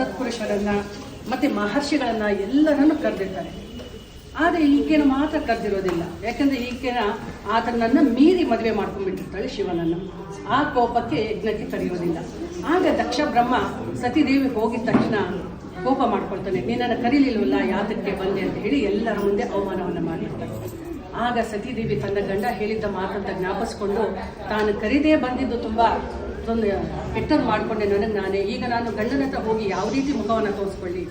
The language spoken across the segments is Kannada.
ಸತ್ಪುರುಷರನ್ನ, ಮತ್ತೆ ಮಹರ್ಷಿಗಳನ್ನ ಎಲ್ಲರನ್ನು ಕರೆದಿರ್ತಾರೆ. ಆದರೆ ಈಕೆನ ಮಾತ್ರ ಕರೆದಿರೋದಿಲ್ಲ. ಯಾಕಂದ್ರೆ ಈಕೆನ ಆತನನ್ನ ಮೀರಿ ಮದುವೆ ಮಾಡ್ಕೊಂಡ್ಬಿಟ್ಟಿರ್ತಾಳೆ ಶಿವನನ್ನ. ಆ ಕೋಪಕ್ಕೆ ಯಜ್ಞಕ್ಕೆ ಕರೆಯೋದಿಲ್ಲ ಆಗ ದಕ್ಷ ಬ್ರಹ್ಮ ಸತಿದೇವಿ ಹೋಗಿದ ತಕ್ಷಣ ಕೋಪ ಮಾಡ್ಕೊಳ್ತಾನೆ ನೀನನ್ನು ಕರೀಲಿಲ್ವಲ್ಲ, ಯಾತಕ್ಕೆ ಬಂದೆ? ಅಂತ ಹೇಳಿ ಎಲ್ಲರ ಮುಂದೆ ಅವಮಾನವನ್ನ ಮಾಡಿರ್ತಾನೆ ಆಗ ಸತೀದೇವಿ ತನ್ನ ಗಂಡ ಹೇಳಿದ್ದ ಮಾತಂತ ಜ್ಞಾಪಿಸ್ಕೊಂಡು, ತಾನು ಕರೀದೇ ಬಂದಿದ್ದು ತುಂಬಾ ಒಂದು ಕೆಟ್ಟದ್ದು ಮಾಡಿಕೊಂಡೆ ನನಗೆ ನಾನೇ. ಈಗ ನಾನು ಗಂಡನ ಹತ್ರ ಹೋಗಿ ಯಾವ ರೀತಿ ಮುಖವನ್ನು ತೋರಿಸ್ಕೊಳ್ಳಿ?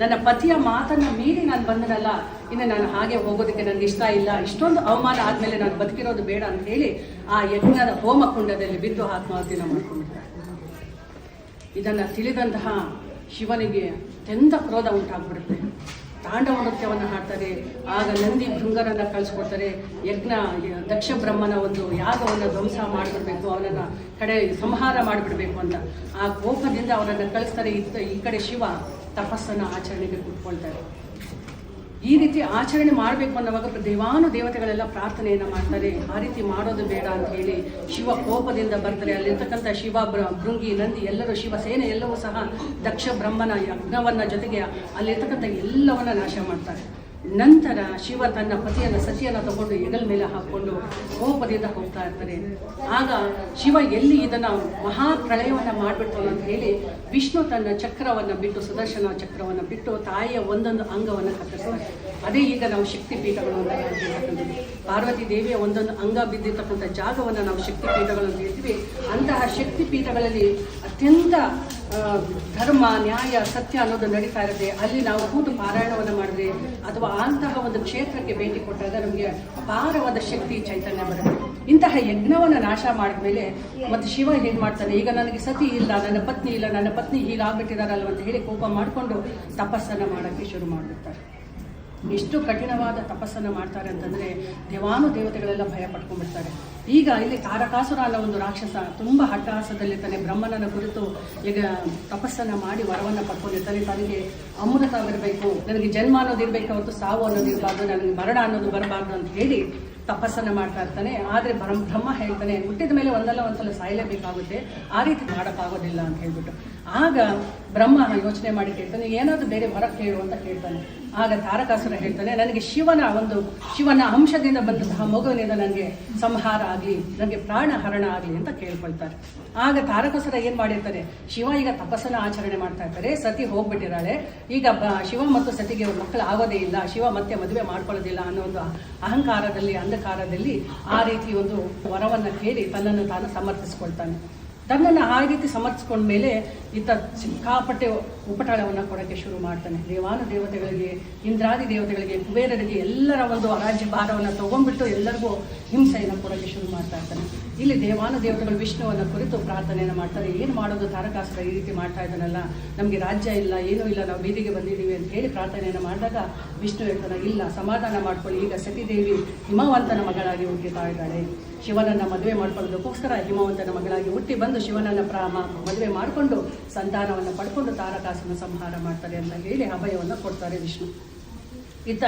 ನನ್ನ ಪತಿಯ ಮಾತನ್ನು ಮೀರಿ ನಾನು ಬಂದನಲ್ಲ, ಇನ್ನು ನಾನು ಹಾಗೆ ಹೋಗೋದಕ್ಕೆ ನನಗೆ ಇಷ್ಟ ಇಲ್ಲ. ಇಷ್ಟೊಂದು ಅವಮಾನ ಆದಮೇಲೆ ನಾನು ಬದುಕಿರೋದು ಬೇಡ ಅಂತ ಹೇಳಿ ಆ ಯಜ್ಞದ ಹೋಮ ಕುಂಡದಲ್ಲಿ ಬಿದ್ದು ಆತ್ಮಹತ್ಯೆ ಮಾಡ್ಕೊಂಡಿದ್ದಾರೆ. ಇದನ್ನು ತಿಳಿದಂತಹ ಶಿವನಿಗೆ ಅತ್ಯಂತ ಕ್ರೋಧ ಉಂಟಾಗ್ಬಿಡುತ್ತೆ. ತಾಂಡವ ನೃತ್ಯವನ್ನು ಹಾಡ್ತಾರೆ, ಆಗ ನಂದಿ ಭೃಂಗರನ್ನು ಕಳಿಸ್ಕೊಡ್ತಾರೆ, ಯಜ್ಞ, ದಕ್ಷ ಬ್ರಹ್ಮನ ಒಂದು ಯಾಗವನ್ನು ಧ್ವಂಸ ಮಾಡಿಬಿಡ್ಬೇಕು, ಅವನನ್ನು ಕಡೆ ಸಂಹಾರ ಮಾಡಿಬಿಡಬೇಕು ಅಂತ. ಆ ಕೋಪದಿಂದ ಅವನನ್ನ ಕಳಿಸ್ತಾರೆ ಈ ಕಡೆ ಶಿವ ತಪಸ್ಸನ್ನು ಆಚರಣೆಗೆ ಕೂತ್ಕೊಳ್ತಾರೆ. ಈ ರೀತಿ ಆಚರಣೆ ಮಾಡಬೇಕು ಅನ್ನೋವಾಗ ದೇವಾನು ದೇವತೆಗಳೆಲ್ಲ ಪ್ರಾರ್ಥನೆಯನ್ನ ಮಾಡ್ತಾರೆ. ಆ ರೀತಿ ಮಾಡೋದು ಬೇಡ ಅಂತ ಹೇಳಿ ಶಿವ ಕೋಪದಿಂದ ಬರ್ತಾರೆ. ಅಲ್ಲಿರ್ತಕ್ಕಂಥ ಶಿವ ಭೃಂಗಿ, ನಂದಿ, ಎಲ್ಲರೂ ಶಿವಸೇನೆ ಎಲ್ಲವೂ ಸಹ ದಕ್ಷ ಬ್ರಹ್ಮನ ಯಜ್ಞವನ್ನ ಜೊತೆಗೆ ಅಲ್ಲಿರ್ತಕ್ಕಂಥ ಎಲ್ಲವನ್ನ ನಾಶ ಮಾಡ್ತಾರೆ. ನಂತರ ಶಿವ ತನ್ನ ಪತಿಯನ್ನು, ಸತಿಯನ್ನು ತಗೊಂಡು ಹೆಗಲ ಮೇಲೆ ಹಾಕ್ಕೊಂಡು ಕೋಪದಿಂದ ಹೋಗ್ತಾ ಇರ್ತಾರೆ. ಆಗ ಶಿವ ಎಲ್ಲಿ ಇದನ್ನು ಮಹಾ ಪ್ರಳಯವನ್ನು ಮಾಡ್ಬಿಟ್ಟು ಅಂತ ಹೇಳಿ ವಿಷ್ಣು ತನ್ನ ಚಕ್ರವನ್ನು ಬಿಟ್ಟು, ಸುದರ್ಶನ ಚಕ್ರವನ್ನು ಬಿಟ್ಟು ತಾಯಿಯ ಒಂದೊಂದು ಅಂಗವನ್ನು ಕತ್ತರಿಸ್ತಾರೆ ಅದೇ ಈಗ ನಾವು ಶಕ್ತಿ ಪೀಠಗಳು ಅಂತ ಪಾರ್ವತಿ ದೇವಿಯ ಒಂದೊಂದು ಅಂಗ ಬಿದ್ದಿರ್ತಕ್ಕಂಥ ಜಾಗವನ್ನು ನಾವು ಶಕ್ತಿ ಪೀಠಗಳು ಅಂತ ಹೇಳ್ತೀವಿ. ಅಂತಹ ಶಕ್ತಿ ಪೀಠಗಳಲ್ಲಿ ಅತ್ಯಂತ ಧರ್ಮ, ನ್ಯಾಯ, ಸತ್ಯ ಅನ್ನೋದು ನಡೀತಾ ಇರುತ್ತೆ. ಅಲ್ಲಿ ನಾವು ಕೂತು ಪಾರಾಯಣವನ್ನು ಮಾಡಿದ್ರೆ ಅಥವಾ ಅಂತಹ ಒಂದು ಕ್ಷೇತ್ರಕ್ಕೆ ಭೇಟಿ ಕೊಟ್ಟಾಗ ನಮಗೆ ಅಪಾರವಾದ ಶಕ್ತಿ, ಚೈತನ್ಯ ಬರುತ್ತೆ. ಇಂತಹ ಯಜ್ಞವನ್ನು ನಾಶ ಮಾಡಿದ್ಮೇಲೆ ಮತ್ತು ಶಿವ ಏನು ಮಾಡ್ತಾನೆ? ಈಗ ನನಗೆ ಸತಿ ಇಲ್ಲ, ನನ್ನ ಪತ್ನಿ ಇಲ್ಲ, ನನ್ನ ಪತ್ನಿ ಹೀಗಾಗ್ಬಿಟ್ಟಿದಾರಲ್ವ ಅಂತ ಹೇಳಿ ಕೋಪ ಮಾಡಿಕೊಂಡು ತಪಸ್ಸನ್ನು ಮಾಡೋಕ್ಕೆ ಶುರು ಮಾಡಿಬಿಡ್ತಾರೆ. ಎಷ್ಟು ಕಠಿಣವಾದ ತಪಸ್ಸನ್ನು ಮಾಡ್ತಾರೆ ಅಂತಂದರೆ ದೇವಾನು ದೇವತೆಗಳೆಲ್ಲ ಭಯ ಪಡ್ಕೊಂಡ್ಬಿಡ್ತಾರೆ ಈಗ ಇಲ್ಲಿ ತಾರಕಾಸುರ ಅನ್ನೋ ಒಂದು ರಾಕ್ಷಸ ತುಂಬ ಹಟ್ಟಹಾಸದಲ್ಲಿರ್ತಾನೆ ಬ್ರಹ್ಮನನ್ನ ಕುರಿತು ಈಗ ತಪಸ್ಸನ್ನು ಮಾಡಿ ವರವನ್ನು ಪಡ್ಕೊಂಡಿರ್ತಾನೆ ತನಗೆ ಅಮೃತ ಬರಬೇಕು ನನಗೆ ಜನ್ಮ ಅನ್ನೋದು ಇರಬೇಕು ಅವತ್ತು ಸಾವು ಅನ್ನೋದು ಇರಬಾರ್ದು ನನಗೆ ಮರಣ ಅನ್ನೋದು ಬರಬಾರ್ದು ಅಂತ ಹೇಳಿ ತಪಸ್ಸನ್ನ ಮಾಡ್ತಾ ಇರ್ತಾನೆ, ಆದರೆ ಬ್ರಹ್ಮ ಬ್ರಹ್ಮ ಹೇಳ್ತಾನೆ, ಹುಟ್ಟಿದ ಮೇಲೆ ಒಂದಲ್ಲ ಒಂದ್ಸಲ ಸಾಯಲೇಬೇಕಾಗುತ್ತೆ, ಆ ರೀತಿ ಮಾಡೋಕ್ಕಾಗೋದಿಲ್ಲ ಅಂತ ಹೇಳ್ಬಿಟ್ಟು. ಆಗ ಬ್ರಹ್ಮ ಯೋಚನೆ ಮಾಡಿ ಕೇಳ್ತಾನೆ, ಏನಾದರೂ ಬೇರೆ ವರ ಕೇಳು ಅಂತ ಕೇಳ್ತಾನೆ. ಆಗ ತಾರಕಾಸುರ ಹೇಳ್ತಾನೆ, ನನಗೆ ಶಿವನ ಒಂದು, ಶಿವನ ಅಂಶದಿಂದ ಬಂದಂತಹ ಮಗುವಿನಿಂದ ನನಗೆ ಸಂಹಾರ ಆಗಲಿ, ನನಗೆ ಪ್ರಾಣ ಹರಣ ಆಗಲಿ ಅಂತ ಕೇಳ್ಕೊಳ್ತಾರೆ. ಆಗ ತಾರಕಾಸುರ ಏನು ಮಾಡಿರ್ತಾರೆ ಶಿವ ಈಗ ತಪಸ್ಸನ್ನು ಆಚರಣೆ ಮಾಡ್ತಾ ಇರ್ತಾರೆ, ಸತಿ ಹೋಗ್ಬಿಟ್ಟಿದ್ದಾಳೆ. ಈಗ ಶಿವ ಮತ್ತು ಸತಿಗೆ ಮಕ್ಕಳು ಆಗೋದೇ ಇಲ್ಲ, ಶಿವ ಮತ್ತೆ ಮದುವೆ ಮಾಡ್ಕೊಳ್ಳೋದಿಲ್ಲ ಅನ್ನೋ ಒಂದು ಅಹಂಕಾರದಲ್ಲಿ ಅಂಧಕಾರದಲ್ಲಿ ಆ ರೀತಿ ಒಂದು ವರವನ್ನು ಕೇಳಿ ತನ್ನನ್ನು ತಾನು ಸಮರ್ಥಿಸ್ಕೊಳ್ತಾನೆ. ತನ್ನನ್ನು ಆ ರೀತಿ ಸಮರ್ಥಿಸ್ಕೊಂಡ ಮೇಲೆ ಇಂಥ ಸಿಕ್ಕಾಪಟ್ಟೆ ಉಪಟಳವನ್ನು ಕೊಡೋಕ್ಕೆ ಶುರು ಮಾಡ್ತಾನೆ. ದೇವಾನು ದೇವತೆಗಳಿಗೆ, ಇಂದ್ರಾದಿ ದೇವತೆಗಳಿಗೆ, ಕುಬೇರರಿಗೆ ಎಲ್ಲರ ಒಂದು ರಾಜ್ಯ ಭಾರವನ್ನು ತಗೊಂಡ್ಬಿಟ್ಟು ಎಲ್ಲರಿಗೂ ಹಿಂಸೆಯನ್ನು ಕೊಡೋಕ್ಕೆ ಶುರು ಮಾಡ್ತಾ ಇರ್ತಾನೆ. ಇಲ್ಲಿ ದೇವಾನು ದೇವತೆಗಳು ವಿಷ್ಣುವನ್ನ ಕುರಿತು ಪ್ರಾರ್ಥನೆಯನ್ನು ಮಾಡ್ತಾರೆ. ಏನು ಮಾಡೋದು? ತಾರಕಾಸ್ತ್ರ ಈ ರೀತಿ ಮಾಡ್ತಾ ಇದ್ದಾನಲ್ಲ. ನಮಗೆ ರಾಜ್ಯ ಇಲ್ಲ, ಏನೂ ಇಲ್ಲ, ನಾವು ಬೀದಿಗೆ ಬಂದಿದ್ದೀವಿ ಅಂತ ಹೇಳಿ ಪ್ರಾರ್ಥನೆಯನ್ನು ಮಾಡಿದಾಗ ವಿಷ್ಣು ಹೇಳ್ತಾನೆ, ಇಲ್ಲ, ಸಮಾಧಾನ ಮಾಡ್ಕೊಳ್ಳಿ. ಈಗ ಸತೀದೇವಿ ಹಿಮವಂತನ ಮಗಳಾಗಿ ಹುಟ್ಟಿತಾ ಇದ್ದಾಳೆ. ಶಿವನನ್ನ ಮದುವೆ ಮಾಡ್ಕೊಳ್ಳೋದಕ್ಕೋಸ್ಕರ ಹಿಮವಂತನ ಮಗಳಾಗಿ ಹುಟ್ಟಿ ಬಂದು ಶಿವನನ್ನ ಪ್ರಾಮ ಮ- ಮದುವೆ ಮಾಡಿಕೊಂಡು ಸಂತಾನವನ್ನು ಪಡ್ಕೊಂಡು ತಾರಕಾಸನ ಸಂಹಾರ ಮಾಡ್ತಾರೆ ಅಂತ ಹೇಳಿ ಅಭಯವನ್ನು ಕೊಡ್ತಾರೆ ವಿಷ್ಣು. ಇತ್ತ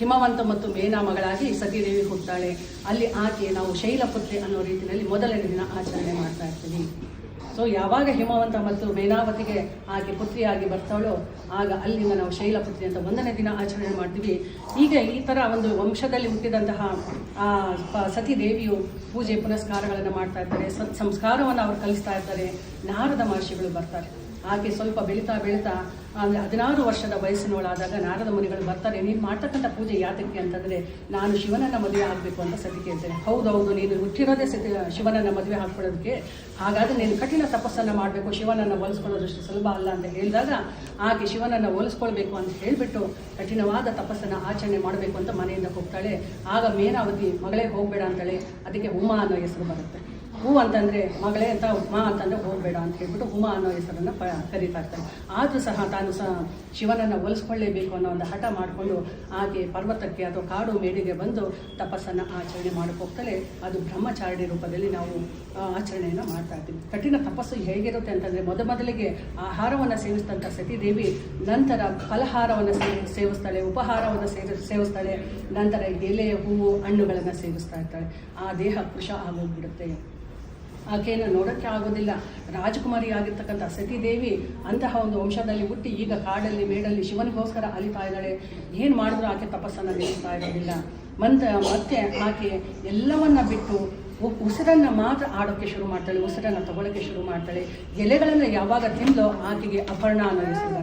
ಹಿಮವಂತ ಮತ್ತು ಮೇನಾ ಮಗಳಾಗಿ ಸತೀದೇವಿ ಹುಟ್ಟಾಳೆ. ಅಲ್ಲಿ ಆಕೆ ನಾವು ಶೈಲಪುತ್ರಿ ಅನ್ನೋ ರೀತಿಯಲ್ಲಿ ಮೊದಲನೇ ದಿನ ಆಚರಣೆ ಮಾಡ್ತಾ ಇರ್ತೀವಿ. ಸೊ ಯಾವಾಗ ಹಿಮವಂತ ಮತ್ತು ಮೇನಾವತಿಗೆ ಆಕೆ ಪುತ್ರಿಯಾಗಿ ಬರ್ತಾಳೋ, ಆಗ ಅಲ್ಲಿಂದ ನಾವು ಶೈಲಪುತ್ರಿ ಅಂತ ಒಂದನೇ ದಿನ ಆಚರಣೆ ಮಾಡ್ತೀವಿ. ಈಗ ಈ ಥರ ಒಂದು ವಂಶದಲ್ಲಿ ಹುಟ್ಟಿದಂತಹ ಸತಿ ದೇವಿಯು ಪೂಜೆ ಪುನಸ್ಕಾರಗಳನ್ನು ಮಾಡ್ತಾ ಇರ್ತಾರೆ. ಸತ್ ಸಂಸ್ಕಾರವನ್ನು ಅವರು ಕಲಿಸ್ತಾ ಇರ್ತಾರೆ. ನಾರದ ಮಹರ್ಷಿಗಳು ಬರ್ತಾರೆ. ಆಕೆ ಸ್ವಲ್ಪ ಬೆಳೀತಾ ಬೆಳೀತಾ ಅಂದರೆ ಹದಿನಾರು ವರ್ಷದ ವಯಸ್ಸಿನವಳಾದಾಗ ನಾರದ ಮುನಿಗಳು ಬರ್ತಾರೆ, ನೀನು ಮಾಡ್ತಕ್ಕಂಥ ಪೂಜೆ ಯಾತಕ್ಕೆ ಅಂತಂದರೆ ನಾನು ಶಿವನನ್ನ ಮದುವೆ ಆಗಬೇಕು ಅಂತ ಸತಿ ಕೇಳ್ತೇನೆ ಹೌದೌದು, ನೀನು ಹುಟ್ಟಿರೋದೇ ಸತಿ, ಶಿವನನ್ನ ಮದುವೆ ಹಾಕ್ಕೊಳ್ಳೋದಕ್ಕೆ ಹಾಗಾದರೆ ನೀನು ಕಠಿಣ ತಪಸ್ಸನ್ನು ಮಾಡಬೇಕು, ಶಿವನನ್ನು ಹೋಲಿಸ್ಕೊಳ್ಳೋದಷ್ಟು ಸುಲಭ ಅಲ್ಲ ಅಂತ ಹೇಳಿದಾಗ ಆಕೆ ಶಿವನನ್ನು ಹೋಲಿಸ್ಕೊಳ್ಬೇಕು ಅಂತ ಹೇಳಿಬಿಟ್ಟು ಕಠಿಣವಾದ ತಪಸ್ಸನ್ನು ಆಚರಣೆ ಮಾಡಬೇಕು ಅಂತ ಮನೆಯಿಂದ ಹೋಗ್ತಾಳೆ. ಆಗ ಮೇನಾವತಿ ಮಗಳೇ ಹೋಗಬೇಡ ಅಂತೇಳಿ. ಅದಕ್ಕೆ ಉಮಾ ಅನ್ನೋ ಹೆಸರು ಬರುತ್ತೆ. ಹೂ ಅಂತಂದ್ರೆ ಮಗಳೇ ಅಂತ ಮಾ ಅಂತಂದ್ರೆ ಹೋಗಬೇಡ ಅಂತ ಹೇಳ್ಬಿಟ್ಟು ಉಮಾ ಅನ್ನೋ ಹೆಸರನ್ನ ಪ ಕರೀತಾ ಇರ್ತಾರೆ. ಆದರೂ ಸಹ ತಾನು ಸಹ ಶಿವನನ್ನು ಒಲಿಸ್ಕೊಳ್ಳೇಬೇಕು ಅನ್ನೋ ಒಂದು ಹಠ ಮಾಡಿಕೊಂಡು ಆಕೆ ಪರ್ವತಕ್ಕೆ ಅಥವಾ ಕಾಡು ಮೇಡಿಗೆ ಬಂದು ತಪಸ್ಸನ್ನು ಆಚರಣೆ ಮಾಡಕ್ಕೆ ಹೋಗ್ತಾಳೆ ಅದು ಬ್ರಹ್ಮಚಾರಣೆ ರೂಪದಲ್ಲಿ ನಾವು ಆಚರಣೆಯನ್ನು ಮಾಡ್ತಾ ಇರ್ತೀವಿ ಕಠಿಣ ತಪಸ್ಸು ಹೇಗಿರುತ್ತೆ ಅಂತಂದ್ರೆ ಮೊದ ಮೊದಲಿಗೆ ಆಹಾರವನ್ನು ಸೇವಿಸಿದಂಥ ಸತೀದೇವಿ ನಂತರ ಫಲಹಾರವನ್ನು ಸೇವಿ ಸೇವಿಸ್ತಾಳೆ, ಉಪಹಾರವನ್ನು ಸೇವಿ ಸೇವಿಸ್ತಾಳೆ, ನಂತರ ಎಲೆ, ಹೂವು, ಹಣ್ಣುಗಳನ್ನು ಸೇವಿಸ್ತಾ ಇರ್ತಾಳೆ. ಆ ದೇಹ ಕೃಶ ಆಗೋಗ್ಬಿಡುತ್ತೆ. ಆಕೆಯನ್ನು ನೋಡೋಕ್ಕೆ ಆಗೋದಿಲ್ಲ. ರಾಜಕುಮಾರಿ ಆಗಿರ್ತಕ್ಕಂಥ ಸತೀದೇವಿ ಅಂತಹ ಒಂದು ವಂಶದಲ್ಲಿ ಹುಟ್ಟಿ ಈಗ ಕಾಡಲ್ಲಿ, ಮೇಡಲ್ಲಿ ಶಿವನಿಗೋಸ್ಕರ ಅಲಿತಾ ಇದ್ದಾಳೆ. ಏನು ಮಾಡಿದ್ರು ಆಕೆ ತಪಸ್ಸನ್ನು ನಿಲ್ಲಿಸ್ತಾ ಇರೋದಿಲ್ಲ. ಮಂತ ಮತ್ತೆ ಆಕೆ ಎಲ್ಲವನ್ನ ಬಿಟ್ಟು ಉಸಿರನ್ನು ಮಾತ್ರ ಆಡೋಕ್ಕೆ ಶುರು ಮಾಡ್ತಾಳೆ, ಉಸಿರನ್ನು ತಗೊಳ್ಳೋಕ್ಕೆ ಶುರು ಮಾಡ್ತಾಳೆ. ಎಲೆಗಳನ್ನು ಯಾವಾಗ ತಿಂದೋ ಆಕೆಗೆ ಅಪರ್ಣ ಅನ್ನೋ ಹೆಸರು ಬರುತ್ತೆ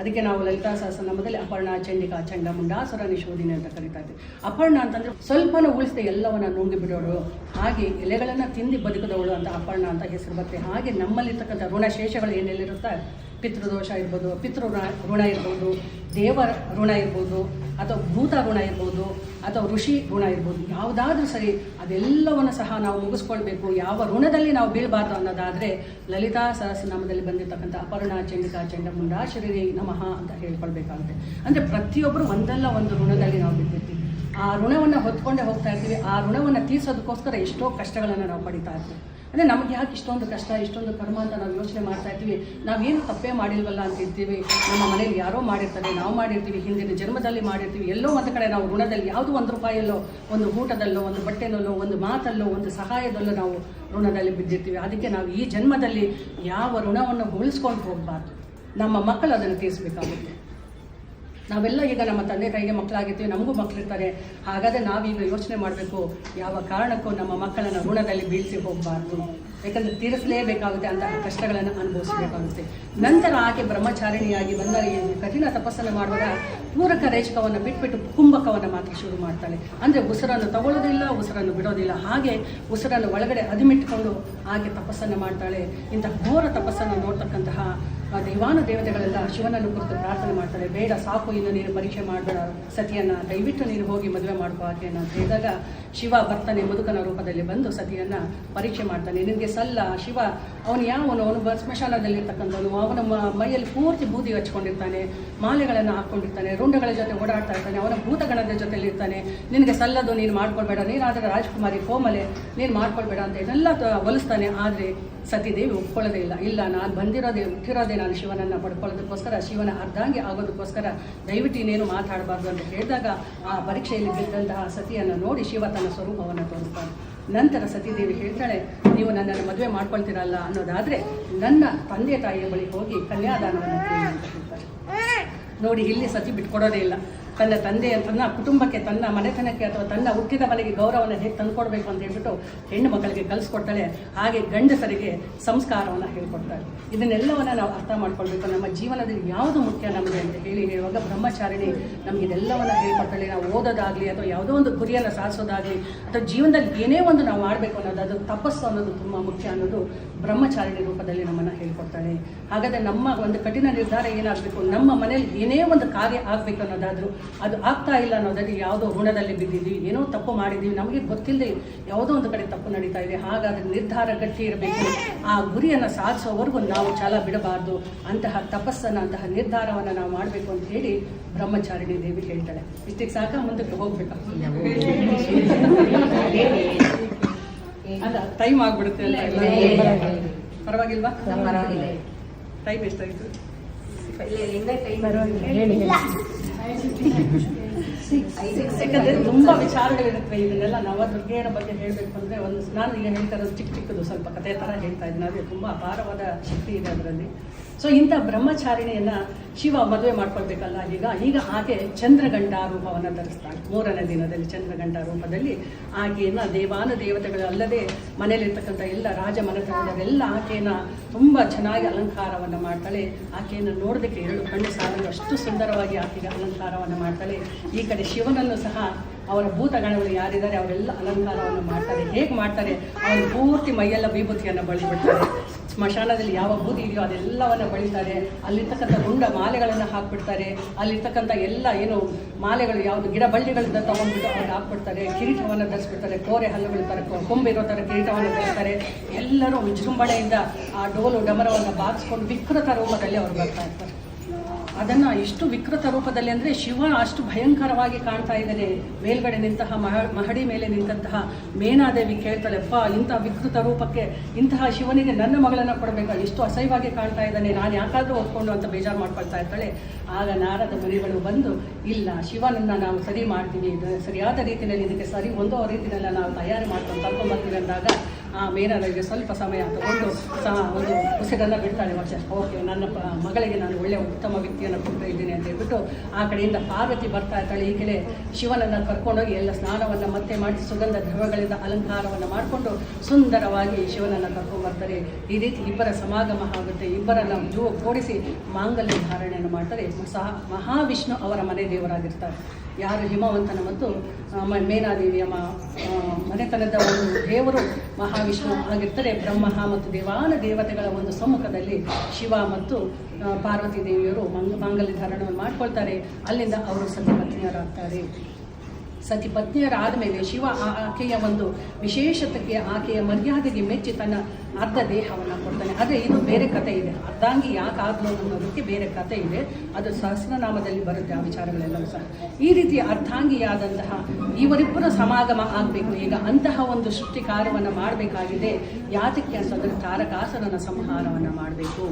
ಅದಕ್ಕೆ ನಾವು ಲಲಿತಾ ಸಹಸ್ರನಾಮದಲ್ಲಿ ಅಪರ್ಣ, ಚಂಡಿಕಾ, ಚಂಡ, ಮುಂಡಾಸುರ ನಿಶೋಧಿನಿ ಅಂತ ಕರಿತಾ ಇದ್ದೀವಿ ಅಪರ್ಣ ಅಂತಂದ್ರೆ ಸ್ವಲ್ಪನೂ ಉಳಿಸದೆ ಎಲ್ಲವನ್ನ ನುಂಗಿ ಬಿಡೋಳು ಹಾಗೆ ಎಲೆಗಳನ್ನು ತಿಂದು ಬದುಕಿದವಳು ಅಂತ ಅಪರ್ಣ ಅಂತ ಹೆಸರು ಬರುತ್ತೆ. ಹಾಗೆ ನಮ್ಮಲ್ಲಿರ್ತಕ್ಕಂಥ ಋಣಶೇಷಗಳು ಏನೆಲ್ಲಿರುತ್ತೆ? ಪಿತೃದೋಷ ಇರ್ಬೋದು, ಪಿತೃ ಋಣ ಇರ್ಬೋದು ದೇವರ ಋಣ ಇರ್ಬೋದು, ಅಥವಾ ಭೂತ ಋಣ ಇರ್ಬೋದು, ಅಥವಾ ಋಷಿ ಋಣ ಇರ್ಬೋದು, ಯಾವುದಾದ್ರೂ ಸರಿ ಅದೆಲ್ಲವನ್ನು ಸಹ ನಾವು ಮುಗಿಸ್ಕೊಳ್ಬೇಕು. ಯಾವ ಋಣದಲ್ಲಿ ನಾವು ಬೀಳಬಾರ್ದು ಅನ್ನೋದಾದರೆ ಲಲಿತಾ ಸಹಸ್ರನಾಮದಲ್ಲಿ ಬಂದಿರತಕ್ಕಂಥ ಅಪರ್ಣ, ಚಂಡಿಕಾ, ಚಂಡಮುಂಡ, ಶರೀರಿ ನಮಃ ಅಂತ ಹೇಳ್ಕೊಳ್ಬೇಕಾಗುತ್ತೆ. ಅಂದರೆ ಪ್ರತಿಯೊಬ್ಬರು ಒಂದಲ್ಲ ಒಂದು ಋಣದಲ್ಲಿ ನಾವು ಬಿದ್ದಿರ್ತೀವಿ ಆ ಋಣವನ್ನು ಹೊತ್ಕೊಂಡೇ ಹೋಗ್ತಾ ಇರ್ತೀವಿ. ಆ ಋಣವನ್ನು ತೀರಿಸೋದಕ್ಕೋಸ್ಕರ ಎಷ್ಟೋ ಕಷ್ಟಗಳನ್ನು ನಾವು ಪಡಿತಾ ಇರ್ತೀವಿ. ಅಂದರೆ ನಮ್ಗೆ ಯಾಕೆ ಇಷ್ಟೊಂದು ಕಷ್ಟ, ಇಷ್ಟೊಂದು ಕರ್ಮ ಅಂತ ನಾವು ಯೋಚನೆ ಮಾಡ್ತಾ ಇರ್ತೀವಿ ನಾವೇನು ತಪ್ಪೇ ಮಾಡಿಲ್ವಲ್ಲ ಅಂತ ಇರ್ತೀವಿ ನಮ್ಮ ಮನೇಲಿ ಯಾರೋ ಮಾಡಿರ್ತಾರೆ, ನಾವು ಮಾಡಿರ್ತೀವಿ. ಹಿಂದಿನ ಜನ್ಮದಲ್ಲಿ ಮಾಡಿರ್ತೀವಿ. ಎಲ್ಲೋ ಒಂದು ಕಡೆ ನಾವು ಋಣದಲ್ಲಿ, ಯಾವುದೋ ಒಂದು ರೂಪಾಯಲ್ಲೋ, ಒಂದು ಊಟದಲ್ಲೋ, ಒಂದು ಬಟ್ಟೆನಲ್ಲೋ, ಒಂದು ಮಾತಲ್ಲೋ, ಒಂದು ಸಹಾಯದಲ್ಲೋ ನಾವು ಋಣದಲ್ಲಿ ಬಿದ್ದಿರ್ತೀವಿ. ಅದಕ್ಕೆ ನಾವು ಈ ಜನ್ಮದಲ್ಲಿ ಯಾವ ಋಣವನ್ನು ಉಳಿಸ್ಕೊಂಡು ಹೋಗಬಾರ್ದು. ನಮ್ಮ ಮಕ್ಕಳು ಅದನ್ನು ತೀರಿಸಬೇಕಾಗುತ್ತೆ. ನಾವೆಲ್ಲ ಈಗ ನಮ್ಮ ತಂದೆ ತಾಯಿಗೆ ಮಕ್ಕಳಾಗಿರ್ತೀವಿ, ನಮಗೂ ಮಕ್ಕಳಿರ್ತಾರೆ ಹಾಗಾದರೆ ನಾವೀಗ ಯೋಚನೆ ಮಾಡಬೇಕು, ಯಾವ ಕಾರಣಕ್ಕೂ ನಮ್ಮ ಮಕ್ಕಳನ್ನು ಋಣದಲ್ಲಿ ಬೀಳಿಸಿ ಹೋಗಬಾರ್ದು. ಯಾಕಂದರೆ ತೀರಿಸಲೇಬೇಕಾಗುತ್ತೆ ಅಂತಹ ಕಷ್ಟಗಳನ್ನು ಅನುಭವಿಸಬೇಕಾಗುತ್ತೆ. ನಂತರ ಆಕೆ ಬ್ರಹ್ಮಚಾರಿಣಿಯಾಗಿ ಬಂದ ಕಠಿಣ ತಪಸ್ಸನ್ನು ಮಾಡುವಾಗ ಪೂರಕ ರೇಚಕವನ್ನು ಬಿಟ್ಬಿಟ್ಟು ಕುಂಭಕವನ್ನು ಮಾತ್ರ ಶುರು ಮಾಡ್ತಾಳೆ. ಅಂದರೆ ಉಸಿರನ್ನು ತಗೊಳ್ಳೋದಿಲ್ಲ, ಉಸಿರನ್ನು ಬಿಡೋದಿಲ್ಲ. ಹಾಗೆ ಉಸಿರನ್ನು ಒಳಗಡೆ ಅದಿಮಿಟ್ಕೊಂಡು ಆಕೆ ತಪಸ್ಸನ್ನು ಮಾಡ್ತಾಳೆ. ಇಂತಹ ಘೋರ ತಪಸ್ಸನ್ನು ನೋಡ್ತಕ್ಕಂತಹ ದೈವಾನು ದೇವತೆಗಳೆಲ್ಲ ಶಿವನನ್ನು ಕುರಿತು ಪ್ರಾರ್ಥನೆ ಮಾಡ್ತಾರೆ. ಬೇಡ, ಸಾಕು, ಇನ್ನು ನೀನು ಪರೀಕ್ಷೆ ಮಾಡಬೇಡ. ಸತಿಯನ್ನ, ದಯವಿಟ್ಟು ನೀನು ಹೋಗಿ ಮದುವೆ ಮಾಡ್ಕೋ ಆಕೆಯನ್ನು ಅಂತ ಹೇಳಿದಾಗ ಶಿವ ಬರ್ತಾನೆ ಮುದುಕನ ರೂಪದಲ್ಲಿ ಬಂದು ಸತಿಯನ್ನ ಪರೀಕ್ಷೆ ಮಾಡ್ತಾನೆ. ನಿನಗೆ ಸಲ್ಲ, ಶಿವ, ಅವನು ಯಾವನು? ಅವನು ಬ ಸ್ಮಶಾನದಲ್ಲಿರ್ತಕ್ಕಂಥವನು. ಅವನ ಮೈಯಲ್ಲಿ ಪೂರ್ತಿ ಬೂದಿ ಹಚ್ಕೊಂಡಿರ್ತಾನೆ, ಮಾಲೆಗಳನ್ನು ಹಾಕ್ಕೊಂಡಿರ್ತಾನೆ ರುಂಡಗಳ ಜೊತೆ ಓಡಾಡ್ತಾ ಇರ್ತಾನೆ, ಅವನ ಭೂತಗಣದ ಜೊತೆಲಿ ಇರ್ತಾನೆ. ನಿನಗೆ ಸಲ್ಲದು, ನೀನು ಮಾಡ್ಕೊಳ್ಬೇಡ. ನೀನಾದರೆ ರಾಜ್ಕುಮಾರಿ ಕೋಮಲೆ, ನೀನು ಮಾಡ್ಕೊಳ್ಬೇಡ ಅಂತ ಇದೆಲ್ಲ ಹೊಲಿಸ್ತಾನೆ. ಆದರೆ ಸತಿದೇವಿ ಒಪ್ಕೊಳ್ಳೋದೇ ಇಲ್ಲ. ಇಲ್ಲ, ನಾನು ಬಂದಿರೋದೇ, ಹುಟ್ಟಿರೋದೇ ನಾನು ಶಿವನನ್ನು ಪಡ್ಕೊಳ್ಳೋದಕ್ಕೋಸ್ಕರ, ಶಿವನ ಅರ್ಧಾಂಗಿ ಆಗೋದಕ್ಕೋಸ್ಕರ ದಯವಿಟ್ಟು ಇನ್ನೇನು ಮಾತಾಡಬಾರ್ದು ಅಂತ ಹೇಳಿದಾಗ ಆ ಪರೀಕ್ಷೆಯಲ್ಲಿ ಬಿದ್ದಂತಹ ಸತಿಯನ್ನು ನೋಡಿ ಶಿವ ತನ್ನ ಸ್ವರೂಪವನ್ನು ತೋರಿಸ್ತಾನೆ. ನಂತರ ಸತಿದೇವಿ ಹೇಳ್ತಾಳೆ, ನೀವು ನನ್ನನ್ನು ಮದುವೆ ಮಾಡ್ಕೊಳ್ತೀರಲ್ಲ ಅನ್ನೋದಾದರೆ ನನ್ನ ತಂದೆ ತಾಯಿಯ ಬಳಿ ಹೋಗಿ ಕನ್ಯಾದಾನವನ್ನು ನೋಡಿ, ಇಲ್ಲಿ ಸತಿ ಬಿಟ್ಕೊಡೋದೇ ಇಲ್ಲ. ತನ್ನ ತಂದೆ, ತನ್ನ ಕುಟುಂಬಕ್ಕೆ, ತನ್ನ ಮನೆತನಕ್ಕೆ ಅಥವಾ ತನ್ನ ಹುಟ್ಟಿದ ಮನೆಗೆ ಗೌರವವನ್ನು ಹೇಗೆ ತಂದುಕೊಡ್ಬೇಕು ಅಂತ ಹೇಳ್ಬಿಟ್ಟು ಹೆಣ್ಣು ಮಕ್ಕಳಿಗೆ ಕಲಿಸ್ಕೊಡ್ತಾಳೆ. ಹಾಗೆ ಗಂಡಸರಿಗೆ ಸಂಸ್ಕಾರವನ್ನು ಹೇಳ್ಕೊಡ್ತಾಳೆ. ಇದನ್ನೆಲ್ಲವನ್ನ ನಾವು ಅರ್ಥ ಮಾಡ್ಕೊಳ್ಬೇಕು. ನಮ್ಮ ಜೀವನದಲ್ಲಿ ಯಾವುದು ಮುಖ್ಯ ನಮಗೆ ಅಂತ ಹೇಳಿ ಹೇಳುವಾಗ ಬ್ರಹ್ಮಚಾರಿಣಿ ನಮಗೆ ಇದೆಲ್ಲವನ್ನ ಹೇಳ್ಕೊಡ್ತಾಳೆ. ನಾವು ಓದೋದಾಗಲಿ ಅಥವಾ ಯಾವುದೋ ಒಂದು ಗುರಿಯನ್ನು ಸಾಧಿಸೋದಾಗಲಿ ಅಥವಾ ಜೀವನದಲ್ಲಿ ಏನೇ ಒಂದು ನಾವು ಮಾಡಬೇಕು ಅನ್ನೋದು, ಅದು ತಪಸ್ಸು ಅನ್ನೋದು ತುಂಬ ಮುಖ್ಯ ಅನ್ನೋದು ಬ್ರಹ್ಮಚಾರಿಣಿ ರೂಪದಲ್ಲಿ ನಮ್ಮನ್ನು ಹೇಳ್ಕೊಡ್ತಾಳೆ. ಹಾಗಾದರೆ ನಮ್ಮ ಒಂದು ಕಠಿಣ ನಿರ್ಧಾರ ಏನಾಗಬೇಕು? ನಮ್ಮ ಮನೇಲಿ ಏನೇ ಒಂದು ಕಾರ್ಯ ಆಗಬೇಕು ಅನ್ನೋದಾದರೂ ಅದು ಆಗ್ತಾ ಇಲ್ಲ ಅನ್ನೋದಾದ್ರೆ ಯಾವುದೋ ಋಣದಲ್ಲಿ ಬಿದ್ದಿದ್ದೀವಿ ಏನೋ ತಪ್ಪು ಮಾಡಿದ್ದೀವಿ ನಮಗೆ ಗೊತ್ತಿಲ್ಲದೆ ಯಾವುದೋ ಒಂದು ಕಡೆ ತಪ್ಪು ನಡೀತಾ ಇದೆ. ಹಾಗಾದ್ರೆ ನಿರ್ಧಾರ ಗಟ್ಟಿ ಇರಬೇಕು. ಆ ಗುರಿಯನ್ನು ಸಾಧಿಸೋವರೆಗೂ ನಾವು ಛಲ ಬಿಡಬಾರ್ದು. ಅಂತಹ ತಪಸ್ಸನ್ನು, ಅಂತಹ ನಿರ್ಧಾರವನ್ನು ನಾವು ಮಾಡಬೇಕು ಅಂತ ಹೇಳಿ ಬ್ರಹ್ಮಚಾರಿಣಿ ದೇವಿ ಹೇಳ್ತಾಳೆ. ಇಷ್ಟಕ್ಕೆ ಸಾಕ, ಮುಂದಕ್ಕೆ ಹೋಗ್ಬೇಕಾ ಅಲ್ಲ ಟೈಮ್ ಆಗ್ಬಿಡುತ್ತೆ ಅಂತ. ಪರವಾಗಿಲ್ವಾ? ಟೈಮ್ ಎಷ್ಟಾಯಿತು? ಯಾಕಂದ್ರೆ ತುಂಬಾ ವಿಚಾರಗಳಿರುತ್ತೆ ಇದನ್ನೆಲ್ಲ ನವದುರ್ಗೆಯರ ಬಗ್ಗೆ ಹೇಳಬೇಕು ಅಂದ್ರೆ ಒಂದು ನಾನು ಈಗ ಹೇಳ್ತಾ ಇರೋದು ಚಿಕ್ಕ ಚಿಕ್ಕದು ಸ್ವಲ್ಪ ಕಥೆ ತರ ಹೇಳ್ತಾ ಇದ್ದೀನಿ. ಅದೇ ತುಂಬಾ ಅಪಾರವಾದ ಶಕ್ತಿ ಇದೆ ಅದರಲ್ಲಿ. ಸೊ ಇಂಥ ಬ್ರಹ್ಮಚಾರಿಣಿಯನ್ನ ಶಿವ ಮದುವೆ ಮಾಡ್ಕೊಳ್ಬೇಕಲ್ಲ ಈಗ ಈಗ ಆಕೆ ಚಂದ್ರಗಂಟ ರೂಪವನ್ನು ಧರಿಸ್ತಾಳೆ ಮೂರನೇ ದಿನದಲ್ಲಿ ಚಂದ್ರಗಂಟ ರೂಪದಲ್ಲಿ ಆಕೆಯನ್ನ ದೇವಾನ ದೇವತೆಗಳು ಅಲ್ಲದೆ ಮನೆಯಲ್ಲಿರ್ತಕ್ಕಂಥ ಎಲ್ಲ ರಾಜ ಆಕೆಯನ್ನ ತುಂಬ ಚೆನ್ನಾಗಿ ಅಲಂಕಾರವನ್ನು ಮಾಡ್ತಾಳೆ. ಆಕೆಯನ್ನು ನೋಡೋದಕ್ಕೆ ಎರಡು ಕಣ್ಣು ಸಾಲದು ಅಷ್ಟು ಸುಂದರವಾಗಿ ಆಕೆಗೆ ಅಲಂಕಾರವನ್ನು ಮಾಡ್ತಾಳೆ. ಈ ಕಡೆ ಶಿವನನ್ನು ಸಹ ಅವರ ಭೂತಗಣಗಳು ಯಾರಿದ್ದಾರೆ ಅವರೆಲ್ಲ ಅಲಂಕಾರವನ್ನು ಮಾಡ್ತಾರೆ. ಹೇಗೆ ಮಾಡ್ತಾರೆ? ಅವನು ಪೂರ್ತಿ ಮೈಯೆಲ್ಲ ವಿಭೂತಿಯನ್ನು ಬಳಿಬಿಡ್ತಾರೆ ಸ್ಮಶಾನದಲ್ಲಿ ಯಾವ ಬೂದಿ ಇದೆಯೋ ಅದೆಲ್ಲವನ್ನು ಬಳಿತಾರೆ. ಅಲ್ಲಿರ್ತಕ್ಕಂಥ ಗುಂಡ ಮಾಲೆಗಳನ್ನು ಹಾಕ್ಬಿಡ್ತಾರೆ. ಅಲ್ಲಿರ್ತಕ್ಕಂಥ ಎಲ್ಲ ಏನು ಮಾಲೆಗಳು, ಯಾವುದು ಗಿಡ ಬಳ್ಳಿಗಳಿಂದ ತಗೊಂಡ್ಬಿಟ್ಟು ಅವ್ರಿಗೆ ಹಾಕ್ಬಿಡ್ತಾರೆ. ಕಿರೀಟವನ್ನು ಧರಿಸ್ಬಿಡ್ತಾರೆ. ಕೋರೆ ಹಲ್ಲುಗಳು ಥರ ಕೊಂಬಿರೋ ಥರ ಕಿರೀಟವನ್ನು ಧರಿಸ್ತಾರೆ. ಎಲ್ಲರೂ ವಿಜೃಂಭಣೆಯಿಂದ ಆ ಡೋಲು ಡಮರವನ್ನು ಬಾಗಿಸ್ಕೊಂಡು ವಿಕೃತ ರೂಪದಲ್ಲಿ ಅವರು ಬರ್ತಾ ಇರ್ತಾರೆ. ಅದನ್ನ ಇಷ್ಟು ವಿಕೃತ ರೂಪದಲ್ಲಿ ಅಂದ್ರೆ ಶಿವ ಅಷ್ಟು ಭಯಂಕರವಾಗಿ ಕಾಣ್ತಾ ಇದ್ದಾನೆ. ಮೇಲ್ಗಡೆ ನಿಂತಹ ಮಹ, ಮಹಡಿ ಮೇಲೆ ನಿಂತಹ ಮೇನಾದೇವಿ ಕೇಳ್ತಾಳೆ, ಅಪ್ಪ ಇಂತಹ ವಿಕೃತ ರೂಪಕ್ಕೆ ಇಂತಹ ಶಿವನಿಗೆ ನನ್ನ ಮಗಳನ್ನ ಕೊಡಬೇಕು? ಎಷ್ಟು ಅಸಹ್ಯವಾಗಿ ಕಾಣ್ತಾ ಇದ್ದಾನೆ. ನಾನು ಯಾಕಾದ್ರೂ ಒಪ್ಕೊಂಡು ಅಂತ ಬೇಜಾರು ಮಾಡ್ಕೊಳ್ತಾ ಇರ್ತಾಳೆ. ಆಗ ನಾರದ ಮುನಿಗಳು ಬಂದು, ಇಲ್ಲ, ಶಿವನನ್ನ ನಾವು ಸರಿ ಮಾಡ್ತೀವಿ, ಇದು ಸರಿಯಾದ ರೀತಿಯಲ್ಲಿ ಇದಕ್ಕೆ ಸರಿ, ಒಂದೋ ರೀತಿಯಲ್ಲ ನಾವು ತಯಾರು ಮಾಡ್ಕೊಂಡು ಕರ್ಕೊಂಡ್ಬರ್ತೀವಿ ಅಂದಾಗ, ಆ ಮೇನರಿಗೆ ಸ್ವಲ್ಪ ಸಮಯ ತಗೊಂಡು ಸಹ ಒಂದು ಉಸಿರನ್ನು ಬಿಡ್ತಾಳೆ ವರ್ಷ ಓಕೆ, ನನ್ನ ಮಗಳಿಗೆ ನಾನು ಒಳ್ಳೆಯ ಉತ್ತಮ ವ್ಯಕ್ತಿಯನ್ನು ಕೊಡ್ತಾ ಇದ್ದೀನಿ ಅಂತ ಹೇಳ್ಬಿಟ್ಟು ಆ ಕಡೆಯಿಂದ ಪಾರ್ವತಿ ಬರ್ತಾ ಇರ್ತಾಳೆ ಈ ಕಡೆ ಶಿವನನ್ನು ಕರ್ಕೊಂಡೋಗಿ ಎಲ್ಲ ಸ್ನಾನವನ್ನು ಮತ್ತೆ ಮಾಡಿ, ಸುಗಂಧ ದ್ರವಗಳಿಂದ ಅಲಂಕಾರವನ್ನು ಮಾಡಿಕೊಂಡು ಸುಂದರವಾಗಿ ಶಿವನನ್ನು ಕರ್ಕೊಂಡು ಬರ್ತಾರೆ. ಈ ರೀತಿ ಇಬ್ಬರ ಸಮಾಗಮ ಆಗುತ್ತೆ. ಇಬ್ಬರನ್ನು ಜೋ ಕೂಡಿಸಿ ಮಾಂಗಲ್ಯ ಧಾರಣೆಯನ್ನು ಮಾಡ್ತಾರೆ. ಸಹ ಮಹಾವಿಷ್ಣು ಅವರ ಮನೆ ದೇವರಾಗಿರ್ತಾರೆ. ಯಾರು ಹಿಮವಂತನ ಮತ್ತು ಮೇನಾದೇವಿಯ ಮನೆತನದ ಒಂದು ದೇವರು ಮಹಾವಿಷ್ಣು ಆಗಿರ್ತಾರೆ. ಬ್ರಹ್ಮ ಮತ್ತು ದೇವಾನ ದೇವತೆಗಳ ಒಂದು ಸಮ್ಮುಖದಲ್ಲಿ ಶಿವ ಮತ್ತು ಪಾರ್ವತಿ ದೇವಿಯರು ಮಂಗ, ಮಾಂಗಲ್ಯ ಧಾರಣವನ್ನು ಮಾಡ್ಕೊಳ್ತಾರೆ. ಅಲ್ಲಿಂದ ಅವರು ಸತಿಪತ್ನಿಯರಾಗ್ತಾರೆ ಸತಿ ಪತ್ನಿಯರಾದ ಮೇಲೆ ಶಿವ ಆಕೆಯ ಒಂದು ವಿಶೇಷತೆಗೆ, ಆಕೆಯ ಮರ್ಯಾದೆಗೆ ಮೆಚ್ಚಿ ತನ್ನ ಅರ್ಧ ದೇಹವನ್ನು ಕೊಡ್ತಾನೆ. ಆದರೆ ಇದು ಬೇರೆ ಕಥೆ ಇದೆ. ಅರ್ಧಾಂಗಿ ಯಾಕೆ ಆದ್ಲು ಅನ್ನೋದಕ್ಕೆ ಬೇರೆ ಕಥೆ ಇದೆ. ಅದು ಸಹಸ್ರನಾಮದಲ್ಲಿ ಬರುತ್ತೆ ಆ ವಿಚಾರಗಳೆಲ್ಲವೂ ಸಹ. ಈ ರೀತಿ ಅರ್ಧಾಂಗಿಯಾದಂತಹ ಇವರಿಬ್ಬರ ಸಮಾಗಮ ಆಗಬೇಕು. ಈಗ ಅಂತಹ ಒಂದು ಸೃಷ್ಟಿ ಕಾರ್ಯವನ್ನು ಮಾಡಬೇಕಾಗಿದೆ. ಯಾತಕ್ಕೆ ಅಂತಂದರೆ ತಾರಕಾಸನ ಸಂಹಾರವನ್ನು ಮಾಡಬೇಕು.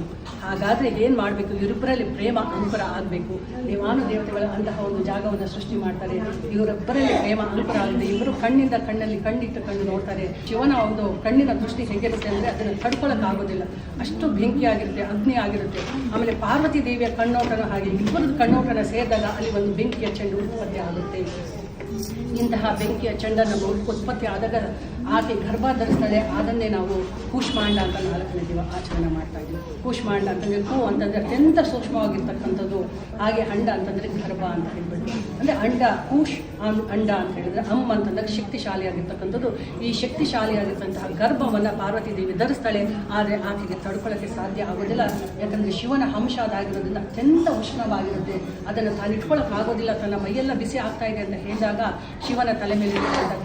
ಹಾಗಾದರೆ ಏನು ಮಾಡಬೇಕು? ಇವರಿಬ್ಬರಲ್ಲಿ ಪ್ರೇಮ ಅನುಕರ ಆಗಬೇಕು. ದೇವಾನು ದೇವತೆಗಳ ಅಂತಹ ಒಂದು ಜಾಗವನ್ನು ಸೃಷ್ಟಿ ಮಾಡ್ತಾರೆ. ಇವರಿಬ್ಬರಲ್ಲಿ ಅಂಕುರ ಆಗಿದೆ ಇಬ್ಬರು ಕಣ್ಣಿಂದ ಕಣ್ಣಲ್ಲಿ ಕಣ್ಣಿಟ್ಟು ಕಣ್ಣು ನೋಡ್ತಾರೆ. ಶಿವನ ಒಂದು ಕಣ್ಣಿನ ದೃಷ್ಟಿ ಹೇಗಿರುತ್ತೆ ಅಂದರೆ ಅದನ್ನು ತಡ್ಕೊಳ್ಳೋಕ್ಕಾಗೋದಿಲ್ಲ ಅಷ್ಟು ಬೆಂಕಿ ಆಗಿರುತ್ತೆ ಅಗ್ನಿ ಆಗಿರುತ್ತೆ. ಆಮೇಲೆ ಪಾರ್ವತಿ ದೇವಿಯ ಕಣ್ಣೋಟನ ಹಾಗೆ ಇಬ್ಬರದ್ದು ಕಣ್ಣೋಟನ ಸೇರಿದಾಗ ಅಲ್ಲಿ ಒಂದು ಬೆಂಕಿಯ ಚೆಂಡು ಉತ್ಪತ್ತಿ ಆಗುತ್ತೆ. ಇಂತಹ ಬೆಂಕಿಯ ಚೆಂಡನ್ನು ಉತ್ಪತ್ತಿ ಆದಾಗ ಆಕೆ ಗರ್ಭ ಧರಿಸ್ತಾಳೆ ಅದನ್ನೇ ನಾವು ಕೂಷ್ಮಾಂಡ ಅಂತ ನಾಲ್ಕನೇ ದಿವ ಆಚರಣೆ ಮಾಡ್ತಾ ಇದ್ದೀವಿ. ಕೂಷ್ಮಾಂಡ ಅಂತಂದರೆ ಕೂ ಅಂತಂದರೆ ಅತ್ಯಂತ ಸೂಕ್ಷ್ಮವಾಗಿರ್ತಕ್ಕಂಥದ್ದು. ಹಾಗೆ ಅಂಡ ಅಂತಂದರೆ ಗರ್ಭ ಅಂತ ಹೇಳ್ಬಿಟ್ಟು. ಅಂದರೆ ಅಂಡ ಕೂಶ್ ಅಂಡ ಅಂತ ಹೇಳಿದ್ರೆ ಅಂತಂದ್ರೆ ಅಂತಂದಾಗ ಶಕ್ತಿಶಾಲಿಯಾಗಿರ್ತಕ್ಕಂಥದ್ದು. ಈ ಶಕ್ತಿಶಾಲಿಯಾಗಿರ್ತಂತಹ ಗರ್ಭವನ್ನು ಪಾರ್ವತಿ ದೇವಿ ಧರಿಸ್ತಾಳೆ. ಆದರೆ ಆಕೆಗೆ ತಡ್ಕೊಳ್ಳೋಕ್ಕೆ ಸಾಧ್ಯ ಆಗೋದಿಲ್ಲ. ಯಾಕಂದರೆ ಶಿವನ ಅಂಶ ಅದಾಗಿರೋದ್ರಿಂದ ಅತ್ಯಂತ ಉಷ್ಣವಾಗಿರುತ್ತೆ. ಅದನ್ನು ಆಗೋದಿಲ್ಲ. ತನ್ನ ಮೈಯೆಲ್ಲ ಬಿಸಿ ಆಗ್ತಾ ಇದೆ ಅಂತ ಹೇಳಿದಾಗ ಶಿವನ ತಲೆ ಮೇಲೆ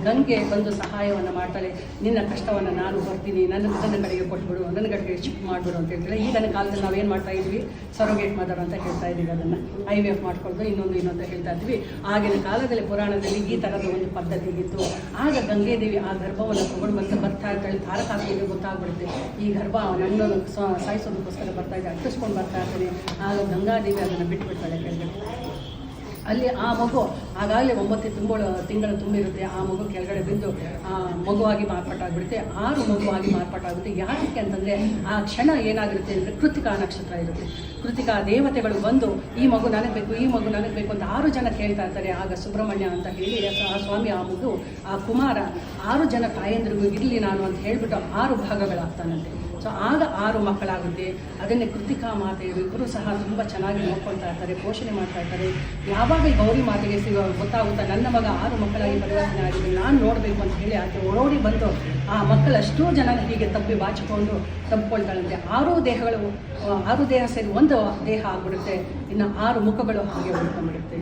ಗಂಗೆ ಬಂದು ಸಹಾಯವನ್ನು ಮಾಡ್ತಾಳೆ ನಿನ್ನ ಕಷ್ಟವನ್ನು ನಾನು ಬರ್ತೀನಿ, ನನ್ನ ನನ್ನ ಕಡೆಗೆ ಕೊಟ್ಬಿಡು, ನನ್ನ ಕಡೆಗೆ ಶಿಫ್ಟ್ ಮಾಡಿಬಿಡು ಅಂತ ಹೇಳ್ತಾರೆ ಈಗಿನ ಕಾಲದಲ್ಲಿ ನಾವೇನು ಮಾಡ್ತಾ ಇದ್ವಿ? ಸರೋಗೇಟ್ ಮದರ್ ಅಂತ ಹೇಳ್ತಾ ಇದ್ದೀವಿ ಅದನ್ನು. ಐ ವಿ ಎಫ್ ಮಾಡ್ಕೊಳ್ಳೋದು ಇನ್ನೊಂದು ಇನ್ನೊಂದು ಹೇಳ್ತಾ ಇದ್ವಿ. ಆಗಿನ ಕಾಲದಲ್ಲಿ ಪುರಾಣದಲ್ಲಿ ಈ ಥರದ ಒಂದು ಪದ್ಧತಿ ಇತ್ತು. ಆಗ ಗಂಗೆದೇವಿ ಆ ಗರ್ಭವನ್ನು ತಗೊಂಡು ಬಂದು ಬರ್ತಾ ಇರ್ತಾಳೆ. ತಾರಕಾಸಿಗೆ ಗೊತ್ತಾಗ್ಬಿಡುತ್ತೆ. ಈ ಗರ್ಭ ನನ್ನನ್ನು ಸ- ಸಾಯಿಸೋದಕ್ಕೋಸ್ಕರ ಬರ್ತಾ ಇದೆ ಅಟ್ಟಿಸ್ಕೊಂಡು ಬರ್ತಾ ಇರ್ತಾನೆ. ಆಗ ಗಂಗಾದೇವಿ ಅದನ್ನು ಬಿಟ್ಬಿಡ್ತಾಳೆ ಕೆಳಗಡೆ. ಅಲ್ಲಿ ಆ ಮಗು ಆಗಾಗಲೇ ಒಂಬತ್ತು ತಿಂಗಳು ತಿಂಗಳು ತುಂಬಿರುತ್ತೆ. ಆ ಮಗು ಕೆಳಗಡೆ ಬಿದ್ದು, ಆ ಮಗುವಾಗಿ ಮಾರ್ಪಾಟಾಗ್ಬಿಡುತ್ತೆ ಆರು ಮಗುವಾಗಿ ಮಾರ್ಪಾಟಾಗುತ್ತೆ ಯಾಕೆ ಅಂತಂದರೆ, ಆ ಕ್ಷಣ ಏನಾಗಿರುತ್ತೆ ಅಂದರೆ ಕೃತಿಕಾ ನಕ್ಷತ್ರ ಇರುತ್ತೆ. ಕೃತಿಕಾ ದೇವತೆಗಳು ಬಂದು, ಈ ಮಗು ನನಗೆ ಬೇಕು, ಈ ಮಗು ನನಗೆ ಬೇಕು ಅಂತ ಆರು ಜನ ಕೇಳ್ತಾ ಇರ್ತಾರೆ. ಆಗ ಸುಬ್ರಹ್ಮಣ್ಯ ಅಂತ ಹೇಳಿ ಆ ಸ್ವಾಮಿ, ಆ ಮಗು, ಆ ಕುಮಾರ, ಆರು ಜನ ತಾಯಂದ್ರಿಗೂ ಇರಲಿ ನಾನು ಅಂತ ಹೇಳಿಬಿಟ್ಟು ಆರು ಭಾಗಗಳಾಗ್ತಾನಂತೆ. ಸೊ ಆಗ ಆರು ಮಕ್ಕಳಾಗುತ್ತೆ. ಅದನ್ನೇ ಕೃತಿಕಾ ಮಾತೆ ಇಬ್ಬರು ಸಹ ತುಂಬ ಚೆನ್ನಾಗಿ ನೋಡ್ಕೊಳ್ತಾ ಇರ್ತಾರೆ, ಪೋಷಣೆ ಮಾಡ್ತಾ ಇರ್ತಾರೆ. ಯಾವಾಗ ಗೌರಿ ಮಾತೆಗೆ ಸಿಗೋ ಗೊತ್ತಾಗುತ್ತಾ? ನನ್ನ ಮಗ ಆರು ಮಕ್ಕಳಾಗಿ ಪರಿವರ್ತನೆ ಆಗಿದೆ. ನಾನು ನೋಡಬೇಕು ಅಂತ ಹೇಳಿ ಆಕೆ ಓಡೋಡಿ ಬಂದು ಆ ಮಕ್ಕಳಷ್ಟು ಜನ ಹೀಗೆ ತಪ್ಪಿ ಬಾಚಿಕೊಂಡು ತಪ್ಪಿಕೊಳ್ತಾಳಂತೆ. ಆರು ದೇಹಗಳು ಆರು ದೇಹ ಸೇರಿ ಒಂದು ದೇಹ ಆಗ್ಬಿಡುತ್ತೆ. ಇನ್ನು ಆರು ಮುಖಗಳು ಹಾಗೆ ಉಳ್ಕೊಂಡ್ಬಿಡುತ್ತೆ.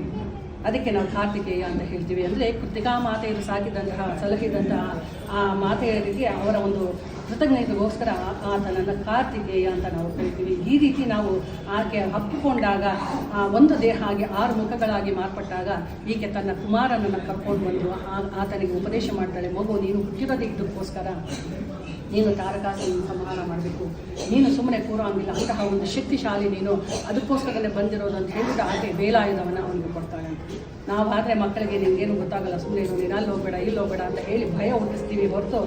ಅದಕ್ಕೆ ನಾವು ಕಾರ್ತಿಕೇಯ ಅಂತ ಹೇಳ್ತೀವಿ. ಅಂದರೆ ಕೃತಿಕಾ ಮಾತೆಯರು ಸಾಕಿದಂತಹ, ಸಲಹಿದಂತಹ ಆ ಮಾತೆಯರಿಗೆ ಅವರ ಒಂದು ಕೃತಜ್ಞತೆಗೋಸ್ಕರ ಆತನನ್ನ ಕಾರ್ತಿಕೇಯ ಅಂತ ನಾವು ಕರಿತೀವಿ. ಈ ರೀತಿ ನಾವು ಆಕೆ ಹಪ್ಪಿಕೊಂಡಾಗ ಆ ಒಂದು ದೇಹ ಆಗಿ ಆರು ಮುಖಗಳಾಗಿ ಮಾರ್ಪಟ್ಟಾಗ ಈಕೆ ತನ್ನ ಕುಮಾರನನ್ನು ಕರ್ಕೊಂಡು ಬಂದು ಆತನಿಗೆ ಉಪದೇಶ ಮಾಡ್ತಾಳೆ. ಮಗು, ನೀನು ಹುಟ್ಟಿರೋದಿದ್ದಕ್ಕೋಸ್ಕರ ನೀನು ತಾರಕಾಸುರನ ಸಂಹಾರ ಮಾಡಬೇಕು. ನೀನು ಸುಮ್ಮನೆ ಕೂರಂಗಿಲ್ಲ ಅಂತಹ ಒಂದು ಶಕ್ತಿಶಾಲಿ ನೀನು ಅದಕ್ಕೋಸ್ಕರನೇ ಬಂದಿರೋದು ಅಂತ ಹೇಳಿಬಿಟ್ಟು ಆಕೆ ಬೇಲಾಯುಧವನ್ನು ಅವನಿಗೆ ಕೊಡ್ತಾಳೆ ಅಂತ. ನಾವಾದರೆ ಮಕ್ಕಳಿಗೆ ನಿಮಗೇನು ಗೊತ್ತಾಗಲ್ಲ ಸುಮ್ಮನೆ ಇರು ನೀನು ಅಲ್ಲಿ ಹೋಗಬೇಡ, ಇಲ್ಲಿ ಹೋಗಬೇಡ ಅಂತ ಹೇಳಿ ಭಯ ಹುಟ್ಟಿಸ್ತೀವಿ ಹೊರತು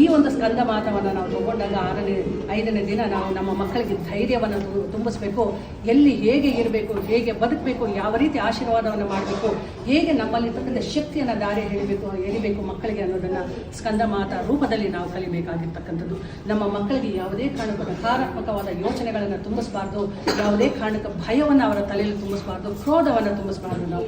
ಈ ಒಂದು ಸ್ಕಂದ ಮಾತವನ್ನು ನಾವು ತಗೊಂಡಾಗ ಆರನೇ, ಐದನೇ ದಿನ ನಾವು ನಮ್ಮ ಮಕ್ಕಳಿಗೆ ಧೈರ್ಯವನ್ನು ತುಂಬಿಸ್ಬೇಕು. ಎಲ್ಲಿ ಹೇಗೆ ಇರಬೇಕು, ಹೇಗೆ ಬದುಕಬೇಕು, ಯಾವ ರೀತಿ ಆಶೀರ್ವಾದವನ್ನು ಮಾಡಬೇಕು, ಹೇಗೆ ನಮ್ಮಲ್ಲಿರ್ತಕ್ಕಂಥ ಶಕ್ತಿಯನ್ನು ದಾರಿ ಹೇಳಬೇಕು ಎಳಿಬೇಕು ಮಕ್ಕಳಿಗೆ ಅನ್ನೋದನ್ನು ಸ್ಕಂದ ಮಾತ ರೂಪದಲ್ಲಿ ನಾವು ಕಲಿಬೇಕಾಗಿರ್ತಕ್ಕಂಥದ್ದು. ನಮ್ಮ ಮಕ್ಕಳಿಗೆ ಯಾವುದೇ ಕಾರಣಕ್ಕೂ ನಕಾರಾತ್ಮಕವಾದ ಯೋಚನೆಗಳನ್ನು ತುಂಬಿಸಬಾರ್ದು, ಯಾವುದೇ ಕಾರಣಕ್ಕೆ ಭಯವನ್ನು ಅವರ ತಲೆಯಲ್ಲಿ ತುಂಬಿಸಬಾರ್ದು, ಕ್ರೋಧವನ್ನು ತುಂಬಿಸಬಾರ್ದು. ನಾವು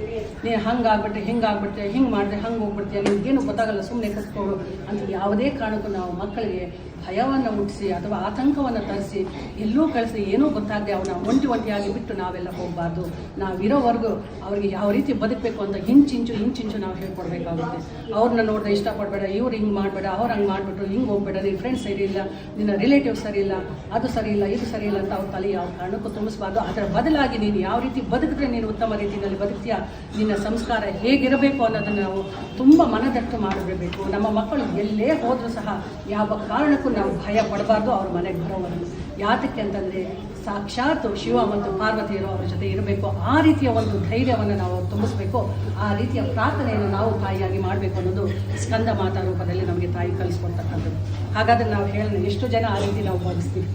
ನೀನು ಹಂಗಾಗ್ಬಿಟ್ಟೆ, ಹಿಂಗಾಗ್ಬಿಟ್ಟೆ, ಹಿಂಗೆ ಮಾಡಿದ್ರೆ ಹಂಗೆ ಹೋಗ್ಬಿಡ್ತೀಯ? ನಿಮ್ಗೇನು ಗೊತ್ತಾಗಲ್ಲ ಸುಮ್ಮನೆ ಕೂತ್ಕೊಳ್ಳು ಅಂತ ಯಾವುದೇ ಕಾರಣಕ್ಕೂ ನಾವು ಮಕ್ಕಳಿಗೆ ಭಯವನ್ನು ಮುಟ್ಟಿಸಿ ಅಥವಾ ಆತಂಕವನ್ನು ತರಿಸಿ ಎಲ್ಲೂ ಕಳಿಸಿ, ಏನೂ ಗೊತ್ತಾಗದೆ ಅವನ ಒಂಟಿ ಒಂಟಿಯಾಗಿ ಬಿಟ್ಟು ನಾವೆಲ್ಲ ಹೋಗಬಾರ್ದು. ನಾವಿರೋವರೆಗೂ ಅವ್ರಿಗೆ ಯಾವ ರೀತಿ ಬದುಕಬೇಕು ಅಂತ ಇಂಚಿಂಚು ಇಂಚಿಂಚು ನಾವು ಹೇಳ್ಕೊಡ್ಬೇಕಾಗುತ್ತೆ. ಅವ್ರನ್ನ ನೋಡಿದ್ರೆ ಇಷ್ಟಪಡಬೇಡ, ಇವ್ರು ಹಿಂಗೆ ಮಾಡಬೇಡ, ಅವ್ರು ಹಂಗೆ ಮಾಡಿಬಿಟ್ರು, ಹಿಂಗೆ ಹೋಗ್ಬೇಡ ನಿನ್ನ ಫ್ರೆಂಡ್ಸ್ ಸರಿ ಇಲ್ಲ, ನಿನ್ನ ರಿಲೇಟಿವ್ ಸರಿ ಇಲ್ಲ, ಅದು ಸರಿ ಇಲ್ಲ, ಇದು ಸರಿ ಇಲ್ಲ ಅಂತ ಅವ್ರ ತಲೆ ಯಾವ ಕಾರಣಕ್ಕೂ ತುಂಬಿಸಬಾರ್ದು. ಅದರ ಬದಲಾಗಿ ನೀನು ಯಾವ ರೀತಿ ಬದುಕಿದ್ರೆ ನೀನು ಉತ್ತಮ ರೀತಿಯಲ್ಲಿ ಬದುಕ್ತೀಯ? ನಿನ್ನ ಸಂಸ್ಕಾರ ಹೇಗಿರಬೇಕು ಅನ್ನೋದನ್ನು ನಾವು ತುಂಬ ಮನದಟ್ಟು ಮಾಡಿಬಿಡಬೇಕು ನಮ್ಮ ಮಕ್ಕಳು ಎಲ್ಲೇ ಹೋದರೂ ಸಹ ಯಾವ ಕಾರಣಕ್ಕೂ ನಾವು ಭಯ ಪಡಬಾರ್ದು, ಅವ್ರ ಮನೆಗೆ ಬರೋವರೆಗೂ. ಯಾತಕ್ಕೆ ಅಂತಂದರೆ, ಸಾಕ್ಷಾತ್ ಶಿವ ಮತ್ತು ಪಾರ್ವತಿಯರು ಅವರ ಜೊತೆ ಇರಬೇಕು, ಆ ರೀತಿಯ ಒಂದು ಧೈರ್ಯವನ್ನು ನಾವು ತುಂಬಿಸ್ಬೇಕು, ಆ ರೀತಿಯ ಪ್ರಾರ್ಥನೆಯನ್ನು ನಾವು ತಾಯಿಯಾಗಿ ಮಾಡಬೇಕು ಅನ್ನೋದು ಸ್ಕಂದ ಮಾತಾ ರೂಪದಲ್ಲಿ ನಮಗೆ ತಾಯಿ ಕಲಿಸ್ಕೊಡ್ತಕ್ಕಂಥದ್ದು. ಹಾಗಾದ್ರೆ ನಾವು ಹೇಳೋಣ, ಎಷ್ಟು ಜನ ಆ ರೀತಿ ನಾವು ಭಾವಿಸ್ತೀವಿ?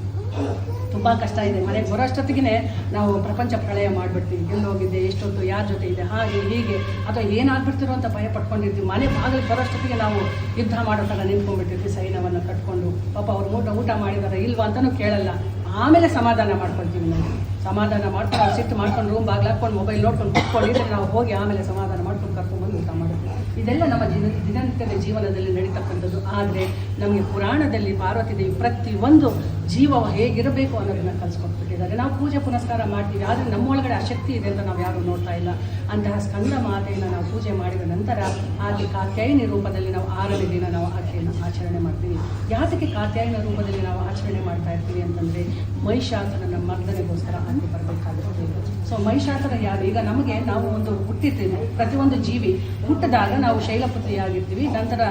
ತುಂಬ ಕಷ್ಟ ಇದೆ. ಮನೆಗೆ ಬರೋಷ್ಟೊತ್ತಿಗೆ ನಾವು ಪ್ರಪಂಚ ಪ್ರಳಯ ಮಾಡಿಬಿಡ್ತೀವಿ. ಎಲ್ಲಿ ಹೋಗಿದ್ದೆ ಎಷ್ಟೊತ್ತು, ಯಾರ ಜೊತೆ ಇದೆ ಹಾಗೆ, ಹೀಗೆ. ಅಥವಾ ಏನಾಗ್ಬಿಡ್ತಿರೋ ಅಂತ ಭಯ ಪಟ್ಕೊಂಡಿರ್ತೀವಿ. ಮನೆ ಬಾಗಿಲು ಬರೋಷ್ಟೊತ್ತಿಗೆ ನಾವು ಯುದ್ಧ ಮಾಡೋ ಥರ ನಿಂತ್ಕೊಂಡ್ಬಿಟ್ಟಿರ್ತೀವಿ. ಸೈನ್ಯವನ್ನು ಕಟ್ಕೊಂಡು. ಪಾಪ ಅವ್ರು ಊಟ ಊಟ ಮಾಡಿದಾರೆ, ಇಲ್ವಾ ಅಂತಲೂ ಕೇಳಲ್ಲ. ಆಮೇಲೆ ಸಮಾಧಾನ ಮಾಡ್ಕೊಳ್ತೀವಿ ನಾವು. ಸಮಾಧಾನ ಮಾಡ್ಕೊಂಡು, ಸಿಟ್ಟು ಮಾಡ್ಕೊಂಡು ರೂಮ್ ಬಾಗಿಲು ಹಾಕ್ಕೊಂಡು ಮೊಬೈಲ್ ನೋಡ್ಕೊಂಡು ಕುತ್ಕೊಂಡಿದ್ರೆ ನಾವು ಹೋಗಿ ಆಮೇಲೆ ಸಮಾಧಾನ ಮಾಡ್ಕೊಂಡು ಕರ್ಕೊಂಡ್ಬಂದು ಊಟ ಮಾಡ್ತೀವಿ ಇದೆಲ್ಲ ನಮ್ಮ ದಿನ, ದಿನನಿತ್ಯದ ಜೀವನದಲ್ಲಿ ನಡೀತಕ್ಕಂಥದ್ದು. ಆದರೆ ನಮಗೆ ಪುರಾಣದಲ್ಲಿ ಪಾರ್ವತಿ ದೇವಿ ಪ್ರತಿಯೊಂದು ಜೀವ ಹೇಗಿರಬೇಕು ಅನ್ನೋದನ್ನು ಕಲಿಸ್ಕೊಟ್ಬಿಟ್ಟಿದ್ದಾರೆ. ನಾವು ಪೂಜೆ ಪುನಸ್ಕಾರ ಮಾಡ್ತೀವಿ, ಆದರೆ ನಮ್ಮೊಳಗಡೆ ಆ ಶಕ್ತಿ ಇದೆ ಅಂತ ನಾವು ಯಾರು ನೋಡ್ತಾ ಇಲ್ಲ. ಅಂತಹ ಸ್ಕಂದ ಮಾತೆಯನ್ನು ನಾವು ಪೂಜೆ ಮಾಡಿದ ನಂತರ ಆಕೆ ಕಾತ್ಯಾಯಿನಿ ರೂಪದಲ್ಲಿ ನಾವು ಆಕೆಯನ್ನು ಆಚರಣೆ ಮಾಡ್ತೀವಿ. ಯಾತಕ್ಕೆ ಕಾತ್ಯಾಯನ ರೂಪದಲ್ಲಿ ನಾವು ಆಚರಣೆ ಮಾಡ್ತಾ ಇರ್ತೀವಿ ಅಂತಂದರೆ ಮಹಿಷಾಸನನ ಮರ್ದನೆಗೋಸ್ಕರ ಅಲ್ಲಿ ಬರಬೇಕಾಗಿರೋದು ಸೊ ಮಹಿಷಾಸನ ಯಾರು? ಈಗ ನಮಗೆ ನಾವು ಒಂದು ಹುಟ್ಟಿರ್ತೀವಿ ಪ್ರತಿಯೊಂದು ಜೀವಿ ಹುಟ್ಟಿದಾಗ ನಾವು ಶೈಲಪುತ್ರಿಯಾಗಿರ್ತೀವಿ ನಂತರ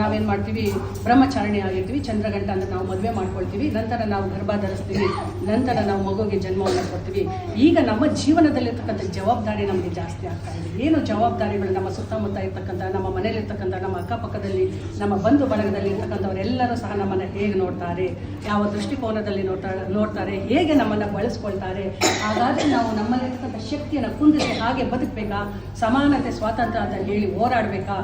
ನಾವೇನು ಮಾಡ್ತೀವಿ? ಬ್ರಹ್ಮಚಾರಣಿ ಆಗಿರ್ತೀವಿ. ಚಂದ್ರಗಂಟ ಅಂತ ನಾವು ಮದುವೆ ಮಾಡ್ಕೊಳ್ತೀವಿ. ನಂತರ ನಾವು ಗರ್ಭ ಧರಿಸ್ತೀವಿ ನಂತರ ನಾವು ಮಗುವಿಗೆ ಜನ್ಮವನ್ನು ಕೊಡ್ತೀವಿ. ಈಗ ನಮ್ಮ ಜೀವನದಲ್ಲಿರ್ತಕ್ಕಂಥ ಜವಾಬ್ದಾರಿ ನಮಗೆ ಜಾಸ್ತಿ ಆಗ್ತಾ ಇದೆ. ಏನು ಜವಾಬ್ದಾರಿಗಳು? ನಮ್ಮ ಸುತ್ತಮುತ್ತ ಇರ್ತಕ್ಕಂಥ, ನಮ್ಮ ಮನೆಯಲ್ಲಿರ್ತಕ್ಕಂಥ, ನಮ್ಮ ಅಕ್ಕಪಕ್ಕದಲ್ಲಿ ನಮ್ಮ ಬಂಧು ಬಳಗದಲ್ಲಿ ಇರ್ತಕ್ಕಂಥವರೆಲ್ಲರೂ ಸಹ ನಮ್ಮನ್ನು ಹೇಗೆ ನೋಡ್ತಾರೆ, ಯಾವ ದೃಷ್ಟಿಕೋನದಲ್ಲಿ ನೋಡ್ತಾ, ನೋಡ್ತಾರೆ, ಹೇಗೆ ನಮ್ಮನ್ನು ಬಳಸ್ಕೊಳ್ತಾರೆ ಹಾಗಾದರೆ ನಾವು ನಮ್ಮಲ್ಲಿರ್ತಕ್ಕಂಥ ಶಕ್ತಿಯನ್ನು ಕುಂದಿಸಿ ಹಾಗೆ ಬದುಕಬೇಕಾ, ಸಮಾನತೆ, ಸ್ವಾತಂತ್ರ್ಯ ಅಂತ ಹೇಳಿ ಹೋರಾಡಬೇಕಾ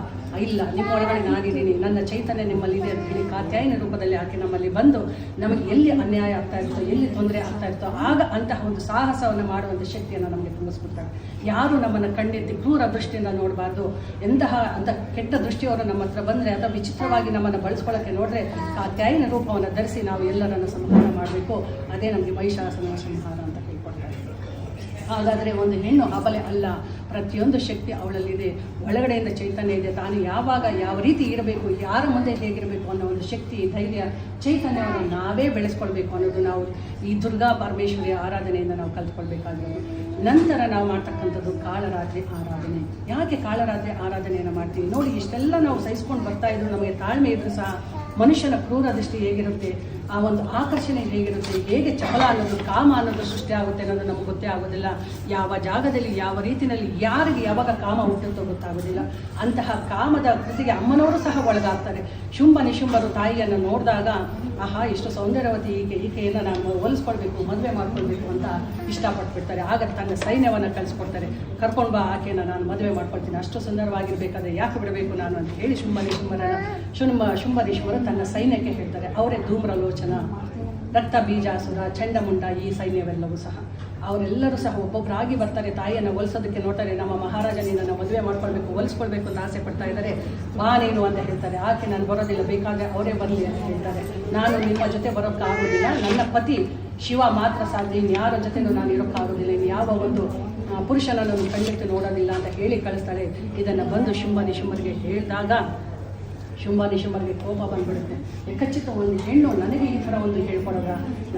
ಇಲ್ಲ, ನಿಮ್ಮ ಒಳಗಡೆ ನಾನಿದ್ದೀನಿ. ನನ್ನ ಚೈತನ್ಯ ನಿಮ್ಮಲ್ಲಿ ಇದೆ ಅಂತ ಹೇಳಿ ಕಾತ್ಯಾಯನ ರೂಪದಲ್ಲಿ ಆಕೆ ನಮ್ಮಲ್ಲಿ ಬಂದು ನಮಗೆ ಎಲ್ಲಿ ಅನ್ಯಾಯ ಆಗ್ತಾ ಇರ್ತೋ, ಎಲ್ಲಿ ತೊಂದರೆ ಆಗ್ತಾ ಇರ್ತೋ, ಆಗ ಅಂತಹ ಒಂದು ಸಾಹಸವನ್ನು ಮಾಡುವಂಥ ಶಕ್ತಿಯನ್ನು ನಮಗೆ ತುಂಬಿಸ್ಬಿಡ್ತಾರೆ ಯಾರು ನಮ್ಮನ್ನು ಕಣ್ಣೆತ್ತಿ ಕ್ರೂರ ದೃಷ್ಟಿಯಿಂದ ನೋಡಬಾರ್ದು. ಎಂತಹ, ಅಂತ ಕೆಟ್ಟ ದೃಷ್ಟಿಯವರು ನಮ್ಮ ಹತ್ರ ಬಂದರೆ ಅಥವಾ ವಿಚಿತ್ರವಾಗಿ ನಮ್ಮನ್ನು ಬಳಸ್ಕೊಳ್ಳೋಕ್ಕೆ ನೋಡಿದ್ರೆ ಕಾತ್ಯಾಯನ ರೂಪವನ್ನು ಧರಿಸಿ ನಾವು ಎಲ್ಲರನ್ನು ಸಂಹಾರ ಮಾಡಬೇಕು. ಅದೇ ನಮಗೆ ಮಹಿಷಾಸನ ಸಂಹಾರ ಅಂತ ಹೇಳ್ಕೊಡ್ತಾರೆ. ಹಾಗಾದರೆ ಒಂದು ಹೆಣ್ಣು ಅಬಲೆ ಅಲ್ಲ. ಪ್ರತಿಯೊಂದು ಶಕ್ತಿ ಅವಳಲ್ಲಿದೆ. ಒಳಗಡೆಯಿಂದ ಚೈತನ್ಯ ಇದೆ. ತಾನು ಯಾವಾಗ ಯಾವ ರೀತಿ ಇರಬೇಕು, ಯಾರ ಮುಂದೆ ಹೇಗಿರಬೇಕು ಅನ್ನೋ ಒಂದು ಶಕ್ತಿ, ಧೈರ್ಯ, ಚೈತನ್ಯವನ್ನು ನಾವೇ ಬೆಳೆಸ್ಕೊಳ್ಬೇಕು ಅನ್ನೋದು ನಾವು ಈ ದುರ್ಗಾ ಪರಮೇಶ್ವರಿಯ ಆರಾಧನೆಯಿಂದ ನಾವು ಕಲ್ತ್ಕೊಳ್ಬೇಕಾಗಿರೋದು. ನಂತರ ನಾವು ಮಾಡ್ತಕ್ಕಂಥದ್ದು ಕಾಳರಾತ್ರಿ ಆರಾಧನೆ. ಯಾಕೆ ಕಾಳರಾತ್ರಿ ಆರಾಧನೆಯನ್ನು ಮಾಡ್ತೀವಿ? ನೋಡಿ, ಇಷ್ಟೆಲ್ಲ ನಾವು ಸಹಿಸ್ಕೊಂಡು ಬರ್ತಾ ಇದ್ರು ನಮಗೆ ತಾಳ್ಮೆ ಇದ್ರೂ ಸಹ ಮನುಷ್ಯನ ಕ್ರೂರ ದೃಷ್ಟಿ ಹೇಗಿರುತ್ತೆ? ಆ ಒಂದು ಆಕರ್ಷಣೆ ಹೇಗಿರುತ್ತೆ, ಹೇಗೆ ಚಪಲ ಅನ್ನೋದು, ಕಾಮ ಅನ್ನೋದು ಸೃಷ್ಟಿ ಆಗುತ್ತೆ ಅನ್ನೋದು ನಮ್ಗೆ ಗೊತ್ತೇ ಆಗೋದಿಲ್ಲ. ಯಾವ ಜಾಗದಲ್ಲಿ, ಯಾವ ರೀತಿಯಲ್ಲಿ, ಯಾರಿಗೆ ಯಾವಾಗ ಕಾಮ ಹುಟ್ಟುತ್ತೋ ಗೊತ್ತಾಗೋದಿಲ್ಲ. ಅಂತಹ ಕಾಮದ ಕೃತಿಗೆ ಅಮ್ಮನವರು ಸಹ ಒಳಗಾಗ್ತಾರೆ. ಶುಂಭ ನಿಶುಂಭರು ತಾಯಿಯನ್ನು ನೋಡಿದಾಗ, ಆಹಾ, ಎಷ್ಟು ಸೌಂದರ್ಯವತಿ ಈಕೆ, ಈಕೆಯನ್ನು ನಾನು ಹೊಲಿಸ್ಕೊಳ್ಬೇಕು, ಮದುವೆ ಮಾಡ್ಕೊಳ್ಬೇಕು ಅಂತ ಇಷ್ಟಪಟ್ಬಿಡ್ತಾರೆ. ಆಗ ತನ್ನ ಸೈನ್ಯವನ್ನು ಕಲಿಸ್ಕೊಡ್ತಾರೆ. ಕರ್ಕೊಂಡು ಬಾ, ಆಕೆಯನ್ನು ನಾನು ಮದುವೆ ಮಾಡ್ಕೊಳ್ತೀನಿ. ಅಷ್ಟು ಸುಂದರವಾಗಿರ್ಬೇಕಾದ್ರೆ ಯಾಕೆ ಬಿಡಬೇಕು ನಾನು? ಅಂತ ಹೇಳಿ ಶುಂಭ ನಿಶುಂಭರ ಶುಂಭ, ಶುಂಭರೀಶ್ವರ ತನ್ನ ಸೈನ್ಯಕ್ಕೆ ಹೇಳ್ತಾರೆ. ಅವರೇ ಧೂಮ್ರಲೋಚನ ರಕ್ತ ಬೀಜಾಸುರ ಚಂಡಮುಂಡ, ಈ ಸೈನ್ಯವೆಲ್ಲವೂ ಸಹ ಅವರೆಲ್ಲರೂ ಸಹ ಒಬ್ಬೊಬ್ಬರಾಗಿ ಬರ್ತಾರೆ, ತಾಯಿಯನ್ನು ಒಲಿಸೋದಕ್ಕೆ ನೋಡ್ತಾರೆ, ನಮ್ಮ ಮಹಾರಾಜ ನಿನ್ನನ್ನು ಮದುವೆ ಮಾಡ್ಕೊಳ್ಬೇಕು ಒಲಿಸ್ಕೊಳ್ಬೇಕು ಅಂತ ಆಸೆ ಪಡ್ತಾ ಇದ್ದಾರೆ. ಬಾ ನೀನು ಅಂತ ಹೇಳ್ತಾರೆ. ಆಕೆ, ನಾನು ಬರೋದಿಲ್ಲ, ಬೇಕಾದರೆ ಅವರೇ ಬರಲಿ ಅಂತ ಹೇಳ್ತಾರೆ. ನಾನು ನಿಮ್ಮ ಜೊತೆ ಬರೋಕ್ಕಾಗೋದಿಲ್ಲ ನನ್ನ ಪತಿ ಶಿವ ಮಾತ್ರ ಸಾಧ್ಯ. ಇನ್ಯಾರ ಜೊತೆನೂ ನಾನು ಇರೋಕ್ಕಾಗೋದಿಲ್ಲ ಇನ್ನು ಯಾವ ಒಂದು ಪುರುಷನನ್ನು ಕಣ್ಣಿಟ್ಟು ನೋಡೋದಿಲ್ಲ ಅಂತ ಹೇಳಿ ಕಳಿಸ್ತಾಳೆ. ಇದನ್ನು ಬಂದು ಶುಂಭನಿ ನಿಶುಂಭರಿಗೆ ಹೇಳಿದಾಗ ಶುಂಭ ನಿಶುಂಭರಿಗೆ ಕೋಪ ಬಂದ್ಬಿಡುತ್ತೆ. ಖಚಿತ ಒಂದು ಹೆಣ್ಣು ನನಗೆ ಈ ಥರ ಒಂದು ಹೇಳ್ಕೊಡೋದ?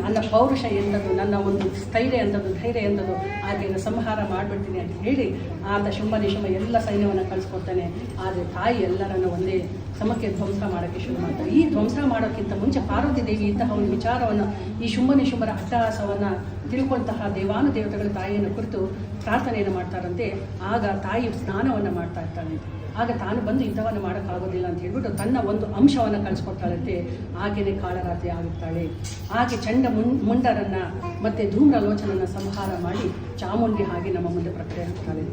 ನನ್ನ ಪೌರುಷ ಎಂದದು ನನ್ನ ಒಂದು ಸ್ಥೈರ್ಯ ಎಂದದು ಧೈರ್ಯ ಎಂದದು ಆಕೆಯನ್ನು ಸಂಹಾರ ಮಾಡಿಬಿಡ್ತೀನಿ ಅಂತ ಹೇಳಿ ಆತ ಶುಂಭ ಎಲ್ಲ ಸೈನ್ಯವನ್ನು ಕಳಿಸ್ಕೊಡ್ತಾನೆ. ಆದರೆ ತಾಯಿ ಎಲ್ಲರನ್ನು ಒಂದೇ ಸಮಕ್ಕೆ ಧ್ವಂಸ ಮಾಡೋಕ್ಕೆ ಶುರು ಮಾಡ್ತಾರೆ. ಈ ಧ್ವಂಸ ಮಾಡೋಕ್ಕಿಂತ ಮುಂಚೆ ಪಾರ್ವತಿ ದೇವಿ ಇಂತಹ ಒಂದು ವಿಚಾರವನ್ನು, ಈ ಶುಂಭ ಶುಂಭರ ಅಟ್ಟಹಾಸವನ್ನು ತಿಳ್ಕೊಂತಹ ದೇವಾನು ದೇವತೆಗಳ ತಾಯಿಯನ್ನು ಕುರಿತು ಪ್ರಾರ್ಥನೆಯನ್ನು ಮಾಡ್ತಾರಂತೆ. ಆಗ ತಾಯಿ ಸ್ನಾನವನ್ನು ಮಾಡ್ತಾ ಇರ್ತಾಳೆ. ಆಗ ತಾನು ಬಂದು ಇಂಥವನ್ನು ಮಾಡೋಕ್ಕಾಗೋದಿಲ್ಲ ಅಂತ ಹೇಳ್ಬಿಟ್ಟು ತನ್ನ ಒಂದು ಅಂಶವನ್ನು ಕಳಿಸ್ಕೊಡ್ತಾಳಂತೆ. ಹಾಗೆಯೇ ಕಾಳರಾತ್ರಿ ಆಗುತ್ತಾಳೆ ಹಾಗೆ ಚಂಡ ಮುನ್ ಮುಂಡರನ್ನ ಮತ್ತೆ ಧೂಮ್ರಲೋಚನನ್ನ ಸಂಹಾರ ಮಾಡಿ ಚಾಮುಂಡಿ ಹಾಗೆ ನಮ್ಮ ಮುಂದೆ ಪ್ರಕ್ರಿಯೆ ಆಗ್ತಾಳೆ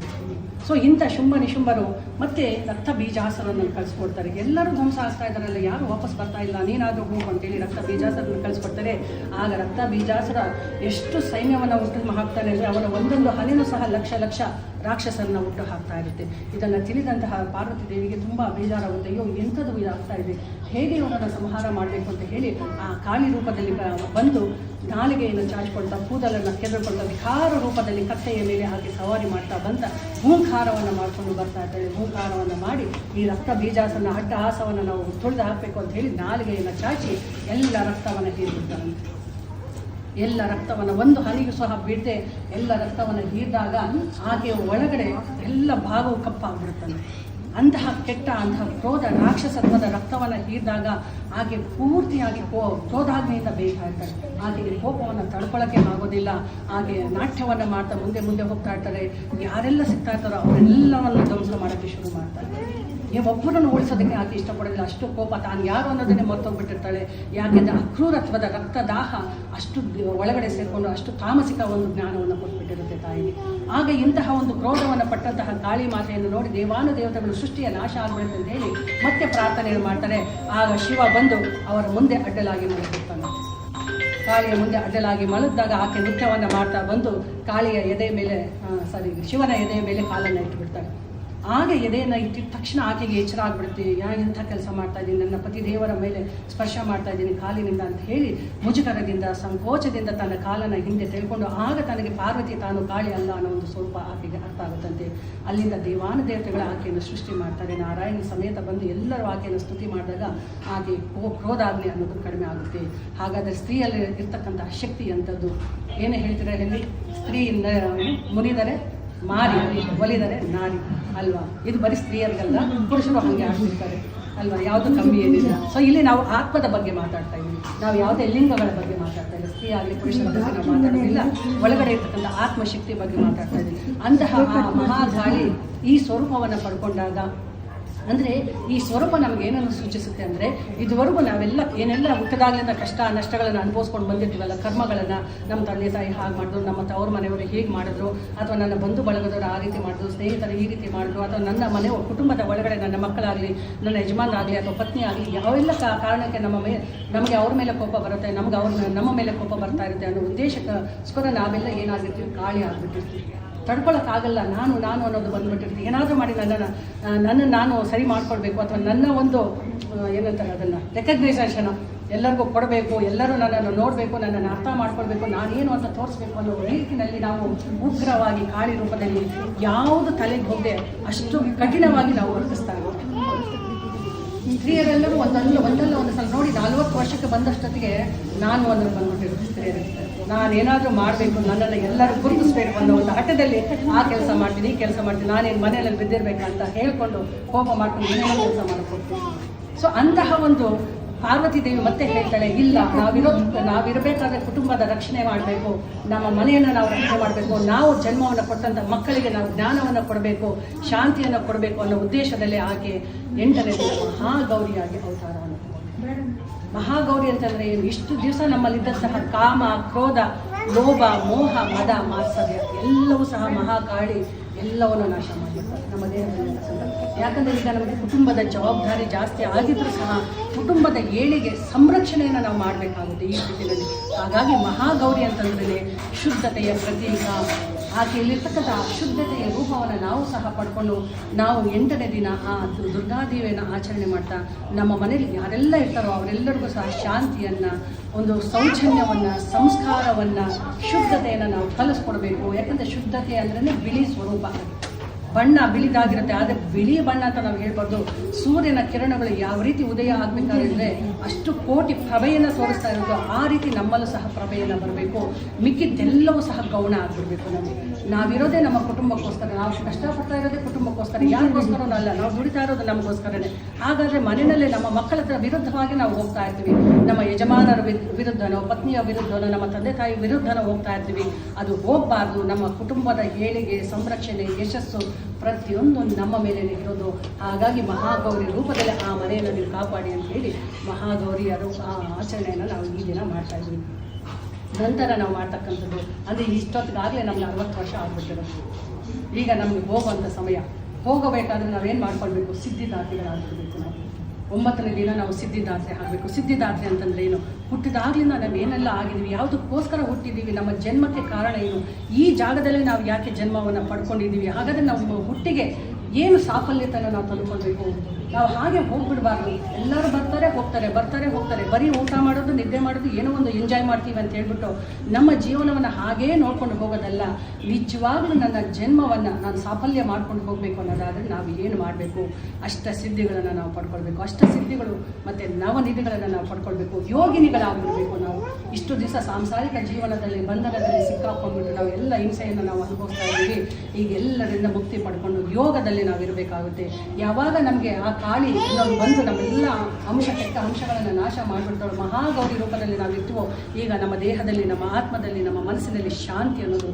ಸೊ ಇಂಥ ಶುಂಭ ನಿಶುಂಭರು ಮತ್ತೆ ರಕ್ತ ಬೀಜಾಸನವನ್ನು ಕಳಿಸ್ಕೊಡ್ತಾರೆ. ಎಲ್ಲರೂ ಧ್ವಂಸ ಆಗ್ತಾ ಇದ್ದಾರಲ್ಲ, ಯಾರು ವಾಪಸ್ ಬರ್ತಾ ಇಲ್ಲ? ನೀನಾದರೂ ಹೋಗು ಅಂತೇಳಿ ರಕ್ತ ಬೀಜಾಸರನ್ನು ಕಳಿಸ್ಕೊಡ್ತಾರೆ ಆಗ ರಕ್ತ ಬೀಜಾಸರ ಎಷ್ಟು ಸೈನ್ಯವನ್ನು ಹುಟ್ಟು ಹಾಕ್ತಾನೆ ಅಂದರೆ ಅವನ ಒಂದೊಂದು ಹನಿನೂ ಸಹ ಲಕ್ಷ ಲಕ್ಷ ರಾಕ್ಷಸರನ್ನ ಹುಟ್ಟು ಹಾಕ್ತಾ ಇರುತ್ತೆ. ಇದನ್ನು ತಿಳಿದಂತಹ ಪಾರ್ವತಿ ದೇವಿಗೆ ತುಂಬ ಬೇಜಾರಾಗುತ್ತೆ. ಅಯ್ಯೋ, ಎಂಥದ್ದು ಇದಾಗ್ತಾ ಇದೆ? ಹೇಗೆ ಇವನನ್ನು ಸಂಹಾರ ಮಾಡಬೇಕು ಅಂತ ಹೇಳಿ ಆ ಕಾಳಿ ರೂಪದಲ್ಲಿ ಬಂದು ನಾಲಿಗೆಯನ್ನು ಚಾಚಿಕೊಳ್ತಾ ಕೂದಲನ್ನು ಕೆದರ್ಕೊಳ್ತಾ ವಿಕಾರ ರೂಪದಲ್ಲಿ ಕತ್ತೆಯ ಮೇಲೆ ಹಾಕಿ ಸವಾರಿ ಮಾಡ್ತಾ ಬಂದ ಹೂಂಕಾರವನ್ನು ಮಾಡಿಕೊಂಡು ಬರ್ತಾ ಇದ್ದಾಳೆ. ಹೂಂಕಾರವನ್ನು ಮಾಡಿ ಈ ರಕ್ತ ಬೀಜಾಸನ ಅಟ್ಟಹಾಸವನ್ನು ನಾವು ತುಳಿದು ಹಾಕಬೇಕು ಅಂತ ಹೇಳಿ ನಾಲಿಗೆಯನ್ನು ಚಾಚಿ ಎಲ್ಲ ರಕ್ತವನ್ನು ಹೀರ್ಬಿಡ್ತಾರಂತೆ ಎಲ್ಲ ರಕ್ತವನ್ನು ಒಂದು ಹನಿಗೂ ಸಹ ಬಿಡದೆ ಎಲ್ಲ ರಕ್ತವನ್ನು ಹೀರಿದಾಗ ಆಕೆಯ ಒಳಗಡೆ ಎಲ್ಲ ಭಾಗವು ಕಪ್ಪಾಗ್ಬಿಡುತ್ತಂತೆ ಅಂತಹ ಕೆಟ್ಟ, ಅಂತಹ ಕ್ರೋಧ, ರಾಕ್ಷಸತ್ವದ ರಕ್ತವನ್ನು ಹೀರಿದಾಗ ಆಕೆ ಪೂರ್ತಿಯಾಗಿ ಕೋ, ಕ್ರೋಧಾಗ್ನಿಯಿಂದ ಬೇಕಾಗ್ತಾರೆ ಆಕೆಗೆ ಕೋಪವನ್ನು ತಡ್ಕೊಳ್ಳೋಕ್ಕೆ ಆಗೋದಿಲ್ಲ. ಹಾಗೆ ನಾಟ್ಯವನ್ನು ಮಾಡ್ತಾ ಮುಂದೆ ಮುಂದೆ ಹೋಗ್ತಾ ಇರ್ತಾರೆ. ಯಾರೆಲ್ಲ ಸಿಗ್ತಾ ಇರ್ತಾರೋ ಅವರೆಲ್ಲವನ್ನು ಧ್ವಂಸ ಮಾಡೋಕ್ಕೆ ಶುರು ಮಾಡ್ತಾರೆ. ಒಬ್ಬರನ್ನು ಉಳಿಸೋದಕ್ಕೆ ಆಕೆ ಇಷ್ಟಪಡೋದಿಲ್ಲ? ಅಷ್ಟು ಕೋಪ. ತಾನು ಯಾರು ಅನ್ನೋದನ್ನೇ ಮರ್ತೋಗ್ಬಿಟ್ಟಿರ್ತಾಳೆ. ಯಾಕೆಂದರೆ ಅಕ್ರೂರತ್ವದ ರಕ್ತದಾಹ ಅಷ್ಟು ಒಳಗಡೆ ಸೇರಿಕೊಂಡು ಅಷ್ಟು ತಾಮಸಿಕ ಒಂದು ಜ್ಞಾನವನ್ನು ಕೊಟ್ಬಿಟ್ಟಿರುತ್ತೆ. ಆಗ ಇಂತಹ ಒಂದು ಕ್ರೋಧವನ್ನು ಪಟ್ಟಂತಹ ಕಾಳಿ ಮಾತೆಯನ್ನು ನೋಡಿ ದೇವಾನು ದೇವತೆಗಳು ಸೃಷ್ಟಿಯ ನಾಶ ಆಗಬೇಕು ಅಂತ ಹೇಳಿ ಮತ್ತೆ ಪ್ರಾರ್ಥನೆಯನ್ನು ಮಾಡ್ತಾರೆ. ಆಗ ಶಿವ ಬಂದು ಅವರ ಮುಂದೆ ಅಡ್ಡಲಾಗಿ ಮಲಗಿರ್ತಾನೆ ಕಾಳಿಯ ಮುಂದೆ ಅಡ್ಡಲಾಗಿ ಮಲಗಿದಾಗ ಆಕೆ ನೃತ್ಯವನ್ನು ಮಾಡ್ತಾ ಬಂದು ಕಾಳಿಯ ಎದೆ ಮೇಲೆ ಸಾರಿ ಶಿವನ ಎದೆಯ ಮೇಲೆ ಕಾಲನ್ನು ಇಟ್ಟುಬಿಡ್ತಾಳೆ. ಆಗ ಎದೆಯನ್ನು ಇಟ್ಟಿದ ತಕ್ಷಣ ಆಕೆಗೆ ಎಚ್ಚರ ಆಗ್ಬಿಡುತ್ತೆ. ಯಾ ಎಂಥ ಕೆಲಸ ಮಾಡ್ತಾ ಇದ್ದೀನಿ? ನನ್ನ ಪತಿ ದೇವರ ಮೇಲೆ ಸ್ಪರ್ಶ ಮಾಡ್ತಾ ಇದ್ದೀನಿ ಕಾಲಿನಿಂದ ಅಂತ ಹೇಳಿ ಮುಜುಗರದಿಂದ, ಸಂಕೋಚದಿಂದ ತನ್ನ ಕಾಲನ್ನು ಹಿಂದೆ ತೆಗೆದುಕೊಂಡು ಆಗ ತನಗೆ ಪಾರ್ವತಿ ತಾನು ಕಾಳಿ ಅಲ್ಲ ಅನ್ನೋ ಒಂದು ಸ್ವರೂಪ ಆಕೆಗೆ ಅರ್ಥ ಆಗುತ್ತಂತೆ. ಅಲ್ಲಿಂದ ದೇವಾನ ದೇವತೆಗಳ ಆಕೆಯನ್ನು ಸೃಷ್ಟಿ ಮಾಡ್ತಾರೆ. ನಾರಾಯಣ ಸಮೇತ ಬಂದು ಎಲ್ಲರೂ ಆಕೆಯನ್ನು ಸ್ತುತಿ ಮಾಡಿದಾಗ ಆಕೆ ಕ್ರೋಧಾಗ್ನಿ ಅನ್ನೋದು ಕಡಿಮೆ ಆಗುತ್ತೆ. ಹಾಗಾದರೆ ಸ್ತ್ರೀಯಲ್ಲಿ ಇರ್ತಕ್ಕಂತಹ ಶಕ್ತಿ ಅಂಥದ್ದು ಏನು ಹೇಳ್ತೀರಾ ಹೇಳಿ? ಸ್ತ್ರೀಯಿಂದ ಮುನಿದರೆ ಮಾರಿ, ಒಲಿದರೆ ನಾರಿ. ಅಲ್ವಾ? ಇದು ಬರೀ ಸ್ತ್ರೀಯರಿಗಲ್ಲ, ಪುರುಷರು ಹಾಗೆ ಆಗ್ತಿರ್ತಾರೆ ಅಲ್ವಾ? ಯಾವುದು ಕಮ್ಮಿ ಏನಿಲ್ಲ. ಸೊ ಇಲ್ಲಿ ನಾವು ಆತ್ಮದ ಬಗ್ಗೆ ಮಾತಾಡ್ತಾ ಇದ್ದೀವಿ. ನಾವು ಯಾವುದೇ ಲಿಂಗಗಳ ಬಗ್ಗೆ ಮಾತಾಡ್ತಾ ಇಲ್ಲ. ಸ್ತ್ರೀ ಆಗಲಿ, ಪುರುಷರ ಬಗ್ಗೆ ನಾವು ಮಾತಾಡೋದಿಲ್ಲ ಒಳಗಡೆ ಇರ್ತಕ್ಕಂಥ ಆತ್ಮಶಕ್ತಿ ಬಗ್ಗೆ ಮಾತಾಡ್ತಾ ಇದ್ದೀವಿ. ಅಂತಹ ಮಹಾಗಾಳಿ ಈ ಸ್ವರೂಪವನ್ನು ಪಡ್ಕೊಂಡಾಗ ಅಂದರೆ ಈ ಸ್ವರೂಪ ನಮ್ಗೆ ಏನನ್ನು ಸೂಚಿಸುತ್ತೆ ಅಂದರೆ ಇದುವರೆಗೂ ನಾವೆಲ್ಲ ಏನೆಲ್ಲ ಹುಟ್ಟದಾಗಲಿಂದ ಕಷ್ಟ, ನಷ್ಟಗಳನ್ನು ಅನುಭವಿಸ್ಕೊಂಡು ಬಂದಿರ್ತೀವಲ್ಲ, ಕರ್ಮಗಳನ್ನು ನಮ್ಮ ತಂದೆ ತಾಯಿ ಹಾಗೆ ಮಾಡಿದ್ರು, ನಮ್ಮ ತವ್ರ ಮನೆಯವರು ಹೀಗೆ ಮಾಡಿದ್ರು, ಅಥವಾ ನನ್ನ ಬಂಧು ಬಳಗದವರು ಆ ರೀತಿ ಮಾಡಿದ್ರು, ಸ್ನೇಹಿತರು ಈ ರೀತಿ ಮಾಡಿದ್ರು, ಅಥವಾ ನನ್ನ ಮನೆ ಕುಟುಂಬದ ಒಳಗಡೆ ನನ್ನ ಮಕ್ಕಳಾಗಲಿ, ನನ್ನ ಯಜಮಾನರಾಗಲಿ, ಅಥವಾ ಪತ್ನಿ ಆಗಲಿ, ಯಾವೆಲ್ಲ ಕಾರಣಕ್ಕೆ ನಮ್ಮ ಮೇಲೆ ನಮಗೆ ಅವ್ರ ಮೇಲೆ ಕೋಪ ಬರುತ್ತೆ, ನಮ್ಗೆ ಅವ್ರ, ನಮ್ಮ ಮೇಲೆ ಕೋಪ ಬರ್ತಾ ಇರುತ್ತೆ ಅನ್ನೋ ಉದ್ದೇಶಕ್ಕೋಸ್ಕರ ನಾವೆಲ್ಲ ಏನಾಗಿರ್ತೀವಿ ಕಾಳಿ ಆಗಿಬಿಟ್ಟಿರ್ತೀವಿ. ತಡ್ಕೊಳಕ್ಕಾಗಲ್ಲ, ನಾನು ನಾನು ಅನ್ನೋದು ಬಂದ್ಬಿಟ್ಟಿರ್ತೀನಿ. ಏನಾದರೂ ಮಾಡಿ ನನ್ನನ್ನು ನನ್ನನ್ನು ನಾನು ಸರಿ ಮಾಡ್ಕೊಳ್ಬೇಕು ಅಥವಾ ನನ್ನ ಒಂದು ಏನಂತಾರೆ ಅದನ್ನು ರೆಕಗ್ನೈಸೇಷನ್ ಎಲ್ಲರಿಗೂ ಕೊಡಬೇಕು, ಎಲ್ಲರೂ ನನ್ನನ್ನು ನೋಡಬೇಕು, ನನ್ನನ್ನು ಅರ್ಥ ಮಾಡ್ಕೊಳ್ಬೇಕು, ನಾನೇನು ಅಂತ ತೋರಿಸ್ಬೇಕು ಅನ್ನೋ ರೀತಿಯಲ್ಲಿ ನಾವು ಉಗ್ರವಾಗಿ ಕಾಳಿ ರೂಪದಲ್ಲಿ ಯಾವುದು ತಲೆಗೆ ಹೋಗದೆ ಅಷ್ಟು ಕಠಿಣವಾಗಿ ನಾವು ವರ್ತಿಸ್ತಾ ಸ್ತ್ರೀಯರೆಲ್ಲರೂ ಒಂದಲ್ಲ ಒಂದಲ್ಲ ಒಂದು ಸಲ ನೋಡಿ, ನಲ್ವತ್ತು ವರ್ಷಕ್ಕೆ ಬಂದಷ್ಟೊತ್ತಿಗೆ ನಾನು ಅನ್ನೋದು ಬಂದ್ಬಿಟ್ಟಿರೋದು ಸ್ತ್ರೀಯರಿಗೆ ನಾನೇನಾದರೂ ಮಾಡಬೇಕು ನನ್ನನ್ನು ಎಲ್ಲರೂ ಗುರುತಿಸ್ಬೇಕು ಅನ್ನೋ ಒಂದು ಹಠದಲ್ಲಿ ಆ ಕೆಲಸ ಮಾಡ್ತೀನಿ, ಈ ಕೆಲಸ ಮಾಡ್ತೀನಿ, ನಾನೇನು ಮನೆಯಲ್ಲಿ ಬಿದ್ದಿರಬೇಕಂತ ಹೇಳ್ಕೊಂಡು ಕೋಪ ಮಾಡ್ಕೊಂಡು ಏನೇನೋ ಕೆಲಸ ಮಾಡಕ್ಕೆ ಸೊ ಅಂತಹ ಒಂದು ಪಾರ್ವತಿ ದೇವಿ ಮತ್ತೆ ಹೇಳ್ತಾಳೆ, ಇಲ್ಲ ನಾವಿರೋ ನಾವಿರಬೇಕಾದ್ರೆ ಕುಟುಂಬದ ರಕ್ಷಣೆ ಮಾಡಬೇಕು, ನಮ್ಮ ಮನೆಯನ್ನು ನಾವು ರಕ್ಷಣೆ ಮಾಡಬೇಕು, ನಾವು ಜನ್ಮವನ್ನು ಕೊಟ್ಟಂಥ ಮಕ್ಕಳಿಗೆ ನಾವು ಜ್ಞಾನವನ್ನು ಕೊಡಬೇಕು, ಶಾಂತಿಯನ್ನು ಕೊಡಬೇಕು ಅನ್ನೋ ಉದ್ದೇಶದಲ್ಲಿ ಆಕೆ ಎಂಟನೇ ಮಹಾಗೌರಿಯಾಗಿ ಅವತಾರವನ್ನು ಮಹಾಗೌರಿ ಅಂತಂದ್ರೆ ಏನು ಇಷ್ಟು ದಿವಸ ನಮ್ಮಲ್ಲಿದ್ದಂತಹ ಕಾಮ, ಕ್ರೋಧ, ಲೋಭ, ಮೋಹ, ಮದ ಮಾತ್ಸರ್ಯ ಎಲ್ಲವೂ ಸಹ ಮಹಾಕಾಳಿ ಎಲ್ಲವನ್ನು ನಾಶ ಮಾಡಿರ್ತಾರೆ ನಮ್ಮ ದೇಹದಲ್ಲಿ ಯಾಕಂದರೆ ಈಗ ನಮಗೆ ಕುಟುಂಬದ ಜವಾಬ್ದಾರಿ ಜಾಸ್ತಿ ಆಗಿದ್ರೂ ಸಹ ಕುಟುಂಬದ ಏಳಿಗೆ ಸಂರಕ್ಷಣೆಯನ್ನು ನಾವು ಮಾಡಬೇಕಾಗುತ್ತೆ ಈ ಸ್ಥಿತಿಯಲ್ಲಿ ಹಾಗಾಗಿ ಮಹಾಗೌರಿ ಅಂತಂದ್ರೆ ಶುದ್ಧತೆಯ ಪ್ರತೀಕ ಆಕೆಯಲ್ಲಿರ್ತಕ್ಕಂಥ ಅಶುದ್ಧತೆಯ ರೂಪವನ್ನು ನಾವು ಸಹ ಪಡ್ಕೊಂಡು ನಾವು ಎಂಟನೇ ದಿನ ಆ ದುರ್ಗಾದೇವಿಯನ್ನು ಆಚರಣೆ ಮಾಡ್ತಾ ನಮ್ಮ ಮನೆಯಲ್ಲಿ ಯಾರೆಲ್ಲ ಇರ್ತಾರೋ ಅವರೆಲ್ಲರಿಗೂ ಸಹ ಶಾಂತಿಯನ್ನು, ಒಂದು ಸೌಜನ್ಯವನ್ನು, ಸಂಸ್ಕಾರವನ್ನು, ಶುದ್ಧತೆಯನ್ನು ನಾವು ಕಲಿಸ್ಕೊಡ್ಬೇಕು. ಯಾಕಂದರೆ ಶುದ್ಧತೆ ಅಂದ್ರೆ ಬಿಳಿ ಸ್ವರೂಪ. ಬಣ್ಣ ಬಿಳಿದಾಗಿರುತ್ತೆ. ಆದರೆ ಬಿಳಿ ಬಣ್ಣ ಅಂತ ನಾವು ಹೇಳ್ಬಾರ್ದು. ಸೂರ್ಯನ ಕಿರಣಗಳು ಯಾವ ರೀತಿ ಉದಯ ಆಗಬೇಕಾದ್ರೆ ಅಷ್ಟು ಕೋಟಿ ಪ್ರಭೆಯನ್ನು ತೋರಿಸ್ತಾ ಇರೋದು. ಆ ರೀತಿ ನಮ್ಮಲ್ಲೂ ಸಹ ಪ್ರಭೆಯನ್ನು ಬರಬೇಕು. ಮಿಕ್ಕಿದ್ದೆಲ್ಲವೂ ಸಹ ಗೌಣ ಆಗಿರಬೇಕು ನಮಗೆ. ನಾವಿರೋದೇ ನಮ್ಮ ಕುಟುಂಬಕ್ಕೋಸ್ಕರ. ನಾವು ಕಷ್ಟಪಡ್ತಾ ಇರೋದೇ ಕುಟುಂಬಕ್ಕೋಸ್ಕರ. ಯಾರಿಗೋಸ್ಕರ ಅಲ್ಲ. ನಾವು ದುಡಿತಾ ಇರೋದು ನಮಗೋಸ್ಕರನೇ. ಹಾಗಾದರೆ ಮನೆಯಲ್ಲೇ ನಮ್ಮ ಮಕ್ಕಳ ಹತ್ರ ವಿರುದ್ಧವಾಗಿ ನಾವು ಹೋಗ್ತಾ ಇರ್ತೀವಿ. ನಮ್ಮ ಯಜಮಾನರ ವಿರುದ್ಧನೋ, ಪತ್ನಿಯ ವಿರುದ್ಧನೋ, ನಮ್ಮ ತಂದೆ ತಾಯಿ ವಿರುದ್ಧನೋ ಹೋಗ್ತಾ ಇರ್ತೀವಿ. ಅದು ಹೋಗಬಾರ್ದು. ನಮ್ಮ ಕುಟುಂಬದ ಏಳಿಗೆ, ಸಂರಕ್ಷಣೆ, ಯಶಸ್ಸು ಪ್ರತಿಯೊಂದು ನಮ್ಮ ಮೇಲೆ ಇರೋದು ಹಾಗಾಗಿ ಮಹಾಗೌರಿ ರೂಪದಲ್ಲಿ ಆ ಮನೆಯನ್ನು ನೀವು ಕಾಪಾಡಿ ಅಂತ ಹೇಳಿ ಮಹಾಗೌರಿ ಅದು ಆ ಆಚರಣೆಯನ್ನು ನಾವು ಈ ದಿನ ಮಾಡ್ತಾ ಇದ್ದೀವಿ. ನಂತರ ನಾವು ಮಾಡ್ತಕ್ಕಂಥದ್ದು, ಅಂದರೆ ಇಷ್ಟೊತ್ತಿಗಾಗಲೇ ನಮ್ಗೆ ಅರವತ್ತು ವರ್ಷ ಆಗ್ಬಿಟ್ಟಿರೋದು ಈಗ ನಮಗೆ ಹೋಗುವಂಥ ಸಮಯ. ಹೋಗಬೇಕಾದ್ರೆ ನಾವೇನು ಮಾಡ್ಕೊಳ್ಬೇಕು? ಸಿದ್ಧಿದಾತಿಗಳಾಗಿರ್ಬೇಕು ನಾವು. ಒಂಬತ್ತನೇ ದಿನ ನಾವು ಸಿದ್ಧಿದಾತ್ರೆ ಆಗಬೇಕು. ಸಿದ್ಧಿದಾತ್ರೆ ಅಂತಂದ್ರೆ ಏನು? ಹುಟ್ಟಿದಾಗ್ಲಿಂದ ನಾವು ಏನೆಲ್ಲ ಆಗಿದ್ದೀವಿ ಯಾವುದಕ್ಕೋಸ್ಕರ ಹುಟ್ಟಿದ್ದೀವಿ ನಮ್ಮ ಜನ್ಮಕ್ಕೆ ಕಾರಣ ಏನು? ಈ ಜಾಗದಲ್ಲಿ ನಾವು ಯಾಕೆ ಜನ್ಮವನ್ನು ಪಡ್ಕೊಂಡಿದ್ದೀವಿ ಹಾಗಾದರೆ ನಮ್ಮ ಹುಟ್ಟಿಗೆ ಏನು ಸಾಫಲ್ಯತೆಯನ್ನು ನಾವು ತಂದುಕೊಳ್ಬೇಕು? ನಾವು ಹಾಗೆ ಹೋಗ್ಬಿಡ್ಬಾರ್ದು. ಎಲ್ಲರೂ ಬರ್ತಾರೆ, ಹೋಗ್ತಾರೆ ಬರ್ತಾರೆ, ಹೋಗ್ತಾರೆ. ಬರೀ ಊಟ ಮಾಡೋದು, ನಿದ್ದೆ ಮಾಡೋದು ಏನೋ ಒಂದು ಎಂಜಾಯ್ ಮಾಡ್ತೀವಿ ಅಂತ ಹೇಳ್ಬಿಟ್ಟು ನಮ್ಮ ಜೀವನವನ್ನು ಹಾಗೇ ನೋಡ್ಕೊಂಡು ಹೋಗೋದಲ್ಲ. ನಿಜವಾಗ್ಲೂ ನನ್ನ ಜನ್ಮವನ್ನು ನಾನು ಸಾಫಲ್ಯ ಮಾಡ್ಕೊಂಡು ಹೋಗಬೇಕು ಅನ್ನೋದಾದರೆ ನಾವು ಏನು ಮಾಡಬೇಕು? ಅಷ್ಟ ಸಿದ್ಧಿಗಳನ್ನು ನಾವು ಪಡ್ಕೊಳ್ಬೇಕು. ಅಷ್ಟ ಸಿದ್ಧಿಗಳು ಮತ್ತು ನವನಿಧಿಗಳನ್ನು ನಾವು ಪಡ್ಕೊಳ್ಬೇಕು. ಯೋಗಿನಿಗಳಾಗ್ಬಿಡ್ಬೇಕು ನಾವು. ಇಷ್ಟು ದಿವಸ ಸಾಂಸಾರಿಕ ಜೀವನದಲ್ಲಿ, ಬಂಧನದಲ್ಲಿ ಸಿಕ್ಕಾಕೊಂಡ್ಬಿಟ್ಟು ನಾವು ಎಲ್ಲ ಹಿಂಸೆಯನ್ನು ನಾವು ಅನುಭವಿಸ್ತಾ ಇದ್ದೀವಿ. ಈಗ ಎಲ್ಲರಿಂದ ಮುಕ್ತಿ ಪಡ್ಕೊಂಡು ಯೋಗದಲ್ಲಿ ನಾವು ಇರಬೇಕಾಗುತ್ತೆ ಯಾವಾಗ ನಮಗೆ ಆ ಕಾಳಿ ಬಂದು ನಮ್ಮೆಲ್ಲ ಅಂಶ ಕೆಟ್ಟ ಅಂಶಗಳನ್ನು ನಾಶ ಮಾಡಿಬಿಡ್ತಾಳು ಮಹಾಗೌರಿ ರೂಪದಲ್ಲಿ ನಾವು ಇರ್ತೀವೋ ಈಗ ನಮ್ಮ ದೇಹದಲ್ಲಿ, ನಮ್ಮ ಆತ್ಮದಲ್ಲಿ, ನಮ್ಮ ಮನಸ್ಸಿನಲ್ಲಿ ಶಾಂತಿ ಅನ್ನೋದು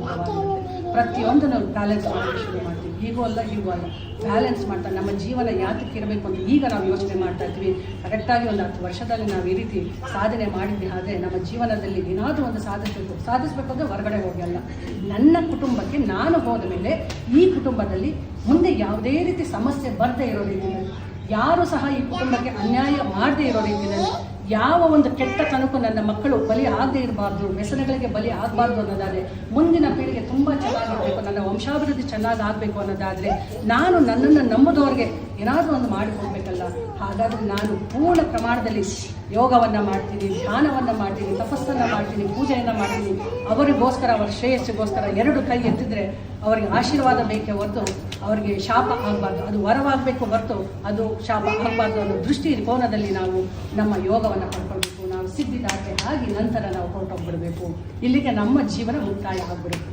ಪ್ರತಿಯೊಂದನ್ನು ಬ್ಯಾಲೆನ್ಸ್ ಮಾಡೋಕ್ಕೆ ಶುರು ಮಾಡ್ತೀವಿ. ಹೀಗೂ ಅಲ್ಲ ಹೀಗೂ ಅಲ್ಲ. ಬ್ಯಾಲೆನ್ಸ್ ಮಾಡ್ತಾ, ನಮ್ಮ ಜೀವನ ಯಾತಕ್ಕೆ ಇರಬೇಕು ಅಂತ ಈಗ ನಾವು ಯೋಚನೆ ಮಾಡ್ತಾ ಇದ್ವಿ. ಕರೆಕ್ಟಾಗಿ ಒಂದು ಹತ್ತು ವರ್ಷದಲ್ಲಿ ನಾವು ಈ ರೀತಿ ಸಾಧನೆ ಮಾಡಿದ್ವಿ. ಆದರೆ ನಮ್ಮ ಜೀವನದಲ್ಲಿ ಏನಾದರೂ ಒಂದು ಸಾಧಿಸಬೇಕು. ಸಾಧಿಸಬೇಕು ಅಂದರೆ ಹೊರಗಡೆ ಹೋಗಿ ಅಲ್ಲ. ನನ್ನ ಕುಟುಂಬಕ್ಕೆ ನಾನು ಹೋದ ಮೇಲೆ ಈ ಕುಟುಂಬದಲ್ಲಿ ಮುಂದೆ ಯಾವುದೇ ರೀತಿ ಸಮಸ್ಯೆ ಬರದೇ ಇರೋ ಯಾರು ಸಹ ಈ ಕುಟುಂಬಕ್ಕೆ ಅನ್ಯಾಯ ಮಾಡದೇ ಇರೋ ರೀತಿಯಲ್ಲಿ ಯಾವ ಒಂದು ಕೆಟ್ಟ ಕನಕು ನನ್ನ ಮಕ್ಕಳು ಬಲಿ ಆಗದೇ ಇರಬಾರ್ದು, ವ್ಯಸನಗಳಿಗೆ ಬಲಿ ಆಗಬಾರ್ದು ಅನ್ನೋದಾದರೆ, ಮುಂದಿನ ಪೀಳಿಗೆ ತುಂಬ ಚೆನ್ನಾಗಿರಬೇಕು, ನನ್ನ ವಂಶಾಭಿವೃದ್ಧಿ ಚೆನ್ನಾಗಿ ಆಗಬೇಕು ಅನ್ನೋದಾದರೆ, ನಾನು ನನ್ನನ್ನು ನಂಬುದವ್ರಿಗೆ ಏನಾದರೂ ಒಂದು ಮಾಡಿಕೊಡ್ಬೇಕಲ್ಲ. ಹಾಗಾದರೆ ನಾನು ಪೂರ್ಣ ಪ್ರಮಾಣದಲ್ಲಿ ಯೋಗವನ್ನು ಮಾಡ್ತೀನಿ, ಧ್ಯಾನವನ್ನು ಮಾಡ್ತೀನಿ, ತಪಸ್ಸನ್ನು ಮಾಡ್ತೀನಿ, ಪೂಜೆಯನ್ನು ಮಾಡ್ತೀನಿ. ಅವರಿಗೋಸ್ಕರ, ಅವರ ಶ್ರೇಯಸ್ಸಿಗೋಸ್ಕರ ಎರಡು ಕೈ ಎತ್ತಿದ್ರೆ ಅವರಿಗೆ ಆಶೀರ್ವಾದ ಬೇಕೇ ಹೊರತು ಅವರಿಗೆ ಶಾಪ ಆಗಬಾರ್ದು. ಅದು ವರವಾಗಬೇಕು ಹೊರತು ಅದು ಶಾಪ ಆಗಬಾರ್ದು ಅನ್ನೋ ದೃಷ್ಟಿ ಕೋನದಲ್ಲಿ ನಾವು ನಮ್ಮ ಯೋಗವನ್ನು ಪಡ್ಕೊಳ್ಬೇಕು. ನಾವು ಸಿದ್ಧಿದಾಟೆ ಆಗಿ ನಂತರ ನಾವು ಹೊರಟೋಗ್ಬಿಡಬೇಕು. ಇಲ್ಲಿಗೆ ನಮ್ಮ ಜೀವನ ಮುಕ್ತಾಯ ಆಗ್ಬಿಡುತ್ತೆ.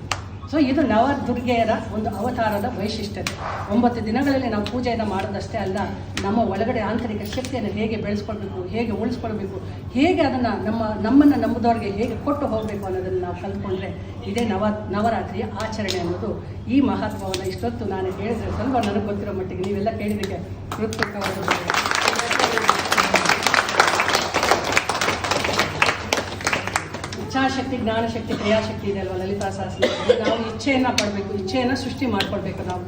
ಸೊ ಇದು ನವದುರ್ಗೆಯರ ಒಂದು ಅವತಾರದ ವೈಶಿಷ್ಟ್ಯತೆ ಒಂಬತ್ತು ದಿನಗಳಲ್ಲಿ ನಾವು ಪೂಜೆಯನ್ನು ಮಾಡೋದಷ್ಟೇ ಅಲ್ಲ, ನಮ್ಮ ಒಳಗಡೆ ಆಂತರಿಕ ಶಕ್ತಿಯನ್ನು ಹೇಗೆ ಬೆಳೆಸ್ಕೊಳ್ಬೇಕು, ಹೇಗೆ ಉಳಿಸ್ಕೊಳ್ಬೇಕು, ಹೇಗೆ ಅದನ್ನು ನಮ್ಮ, ನಮ್ಮನ್ನು ನಂಬುದವ್ರಿಗೆ ಹೇಗೆ ಕೊಟ್ಟು ಹೋಗಬೇಕು ಅನ್ನೋದನ್ನು ನಾವು ಕಲ್ತ್ಕೊಂಡ್ರೆ ಇದೇ ನವ, ನವರಾತ್ರಿಯ ಆಚರಣೆ ಅನ್ನೋದು ಈ ಮಹತ್ವವನ್ನು ಇಷ್ಟೊತ್ತು ನಾನು ಹೇಳಿದ್ರೆ ಸ್ವಲ್ಪ ನನಗೆ ಗೊತ್ತಿರೋ ಮಟ್ಟಿಗೆ ನೀವೆಲ್ಲ ಕೇಳಿದಕ್ಕೆ ಹೃತ್ಪೂರ್ವಕವಾದ ಇಚ್ಛಾಶಕ್ತಿ ಜ್ಞಾನಶಕ್ತಿ ಕ್ರಿಯಾಶಕ್ತಿ ಇದೆ ಅಲ್ವಾ ಲಲಿತಾ ಸಹಸ್ರ ನಾವು ಇಚ್ಛೆಯನ್ನು ಪಡಬೇಕು ಇಚ್ಛೆಯನ್ನು ಸೃಷ್ಟಿ ಮಾಡ್ಕೊಳ್ಬೇಕು ನಾವು.